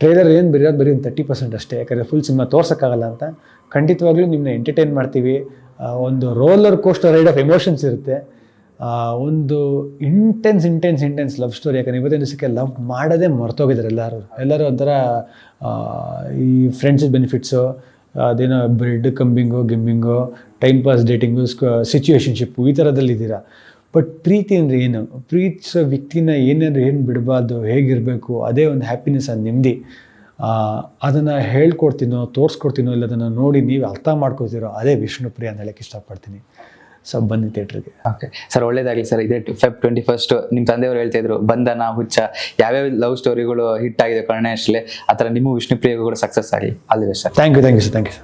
ಟ್ರೈಲರ್ ಏನು ಬರೆಯೋದು ಬರೀ ತರ್ಟಿ ಪರ್ಸೆಂಟ್ ಅಷ್ಟೇ ಯಾಕಂದರೆ ಫುಲ್ ಸಿನಿಮಾ ತೋರ್ಸೋಕ್ಕಾಗಲ್ಲ ಅಂತ. ಖಂಡಿತವಾಗ್ಲೂ ನಿಮ್ಮನ್ನ ಎಂಟರ್ಟೈನ್ ಮಾಡ್ತೀವಿ. ಒಂದು roller coaster ride of emotions ಇರುತ್ತೆ. ಒಂದು intense intense intense love story ಯಾಕಂದರೆ ಇವತ್ತಿನ ದಿವಸಕ್ಕೆ ಲವ್ ಮಾಡೋದೇ ಮರ್ತೋಗಿದ್ದಾರೆ ಎಲ್ಲರೂ. ಎಲ್ಲರೂ ಒಂಥರ ಈ ಫ್ರೆಂಡ್ಸ್ ಬೆನಿಫಿಟ್ಸು ಅದೇನೋ breadcrumbing gymming time pass dating situationship ಈ ಥರದಲ್ಲಿದ್ದೀರಾ ಬಟ್ ಪ್ರೀತಿ ಅಂದರೆ ಏನು? ಪ್ರೀತಿಸೋ ವ್ಯಕ್ತಿನ ಏನಾದ್ರು ಏನು ಬಿಡಬಾರ್ದು, ಹೇಗಿರಬೇಕು, ಅದೇ ಒಂದು ಹ್ಯಾಪಿನೆಸ್ ಅದು ನೆಮ್ಮದಿ. ಅದನ್ನು ಹೇಳ್ಕೊಡ್ತೀನೋ, ತೋರಿಸ್ಕೊಡ್ತೀನೋ ಇಲ್ಲ ಅದನ್ನು ನೋಡಿ ನೀವು ಅರ್ಥ ಮಾಡ್ಕೋತೀರೋ ಅದೇ ವಿಷ್ಣುಪ್ರಿಯ ಅಂತ ಹೇಳಕ್ಕೆ ಇಷ್ಟಪಡ್ತೀನಿ. ಸೊ ಬನ್ನಿ ಥಿಯೇಟ್ರಿಗೆ ಓಕೆ ಸರ್ ಒಳ್ಳೇದಾಗಲಿ ಸರ್ ಇದೇ ಫೆಬ್ ಟ್ವೆಂಟಿ ಫಸ್ಟ್ ನಿಮ್ಮ ತಂದೆಯವರು ಹೇಳ್ತಾ ಇದ್ರು ಬಂಧನ ಹುಚ್ಚ ಯಾವ್ಯಾವ ಲವ್ ಸ್ಟೋರಿಗಳು ಹಿಟ್ ಆಗಿದೆ ಕರ್ಣೇಶ್ಲೆ ಆ ಥರ ನಿಮ್ಮ ವಿಷ್ಣುಪ್ರಿಯಗೂ ಕೂಡ ಸಕ್ಸಸ್ ಆಗಲಿ. ಅಲ್ಲಿ sir thank you thank you sir thank you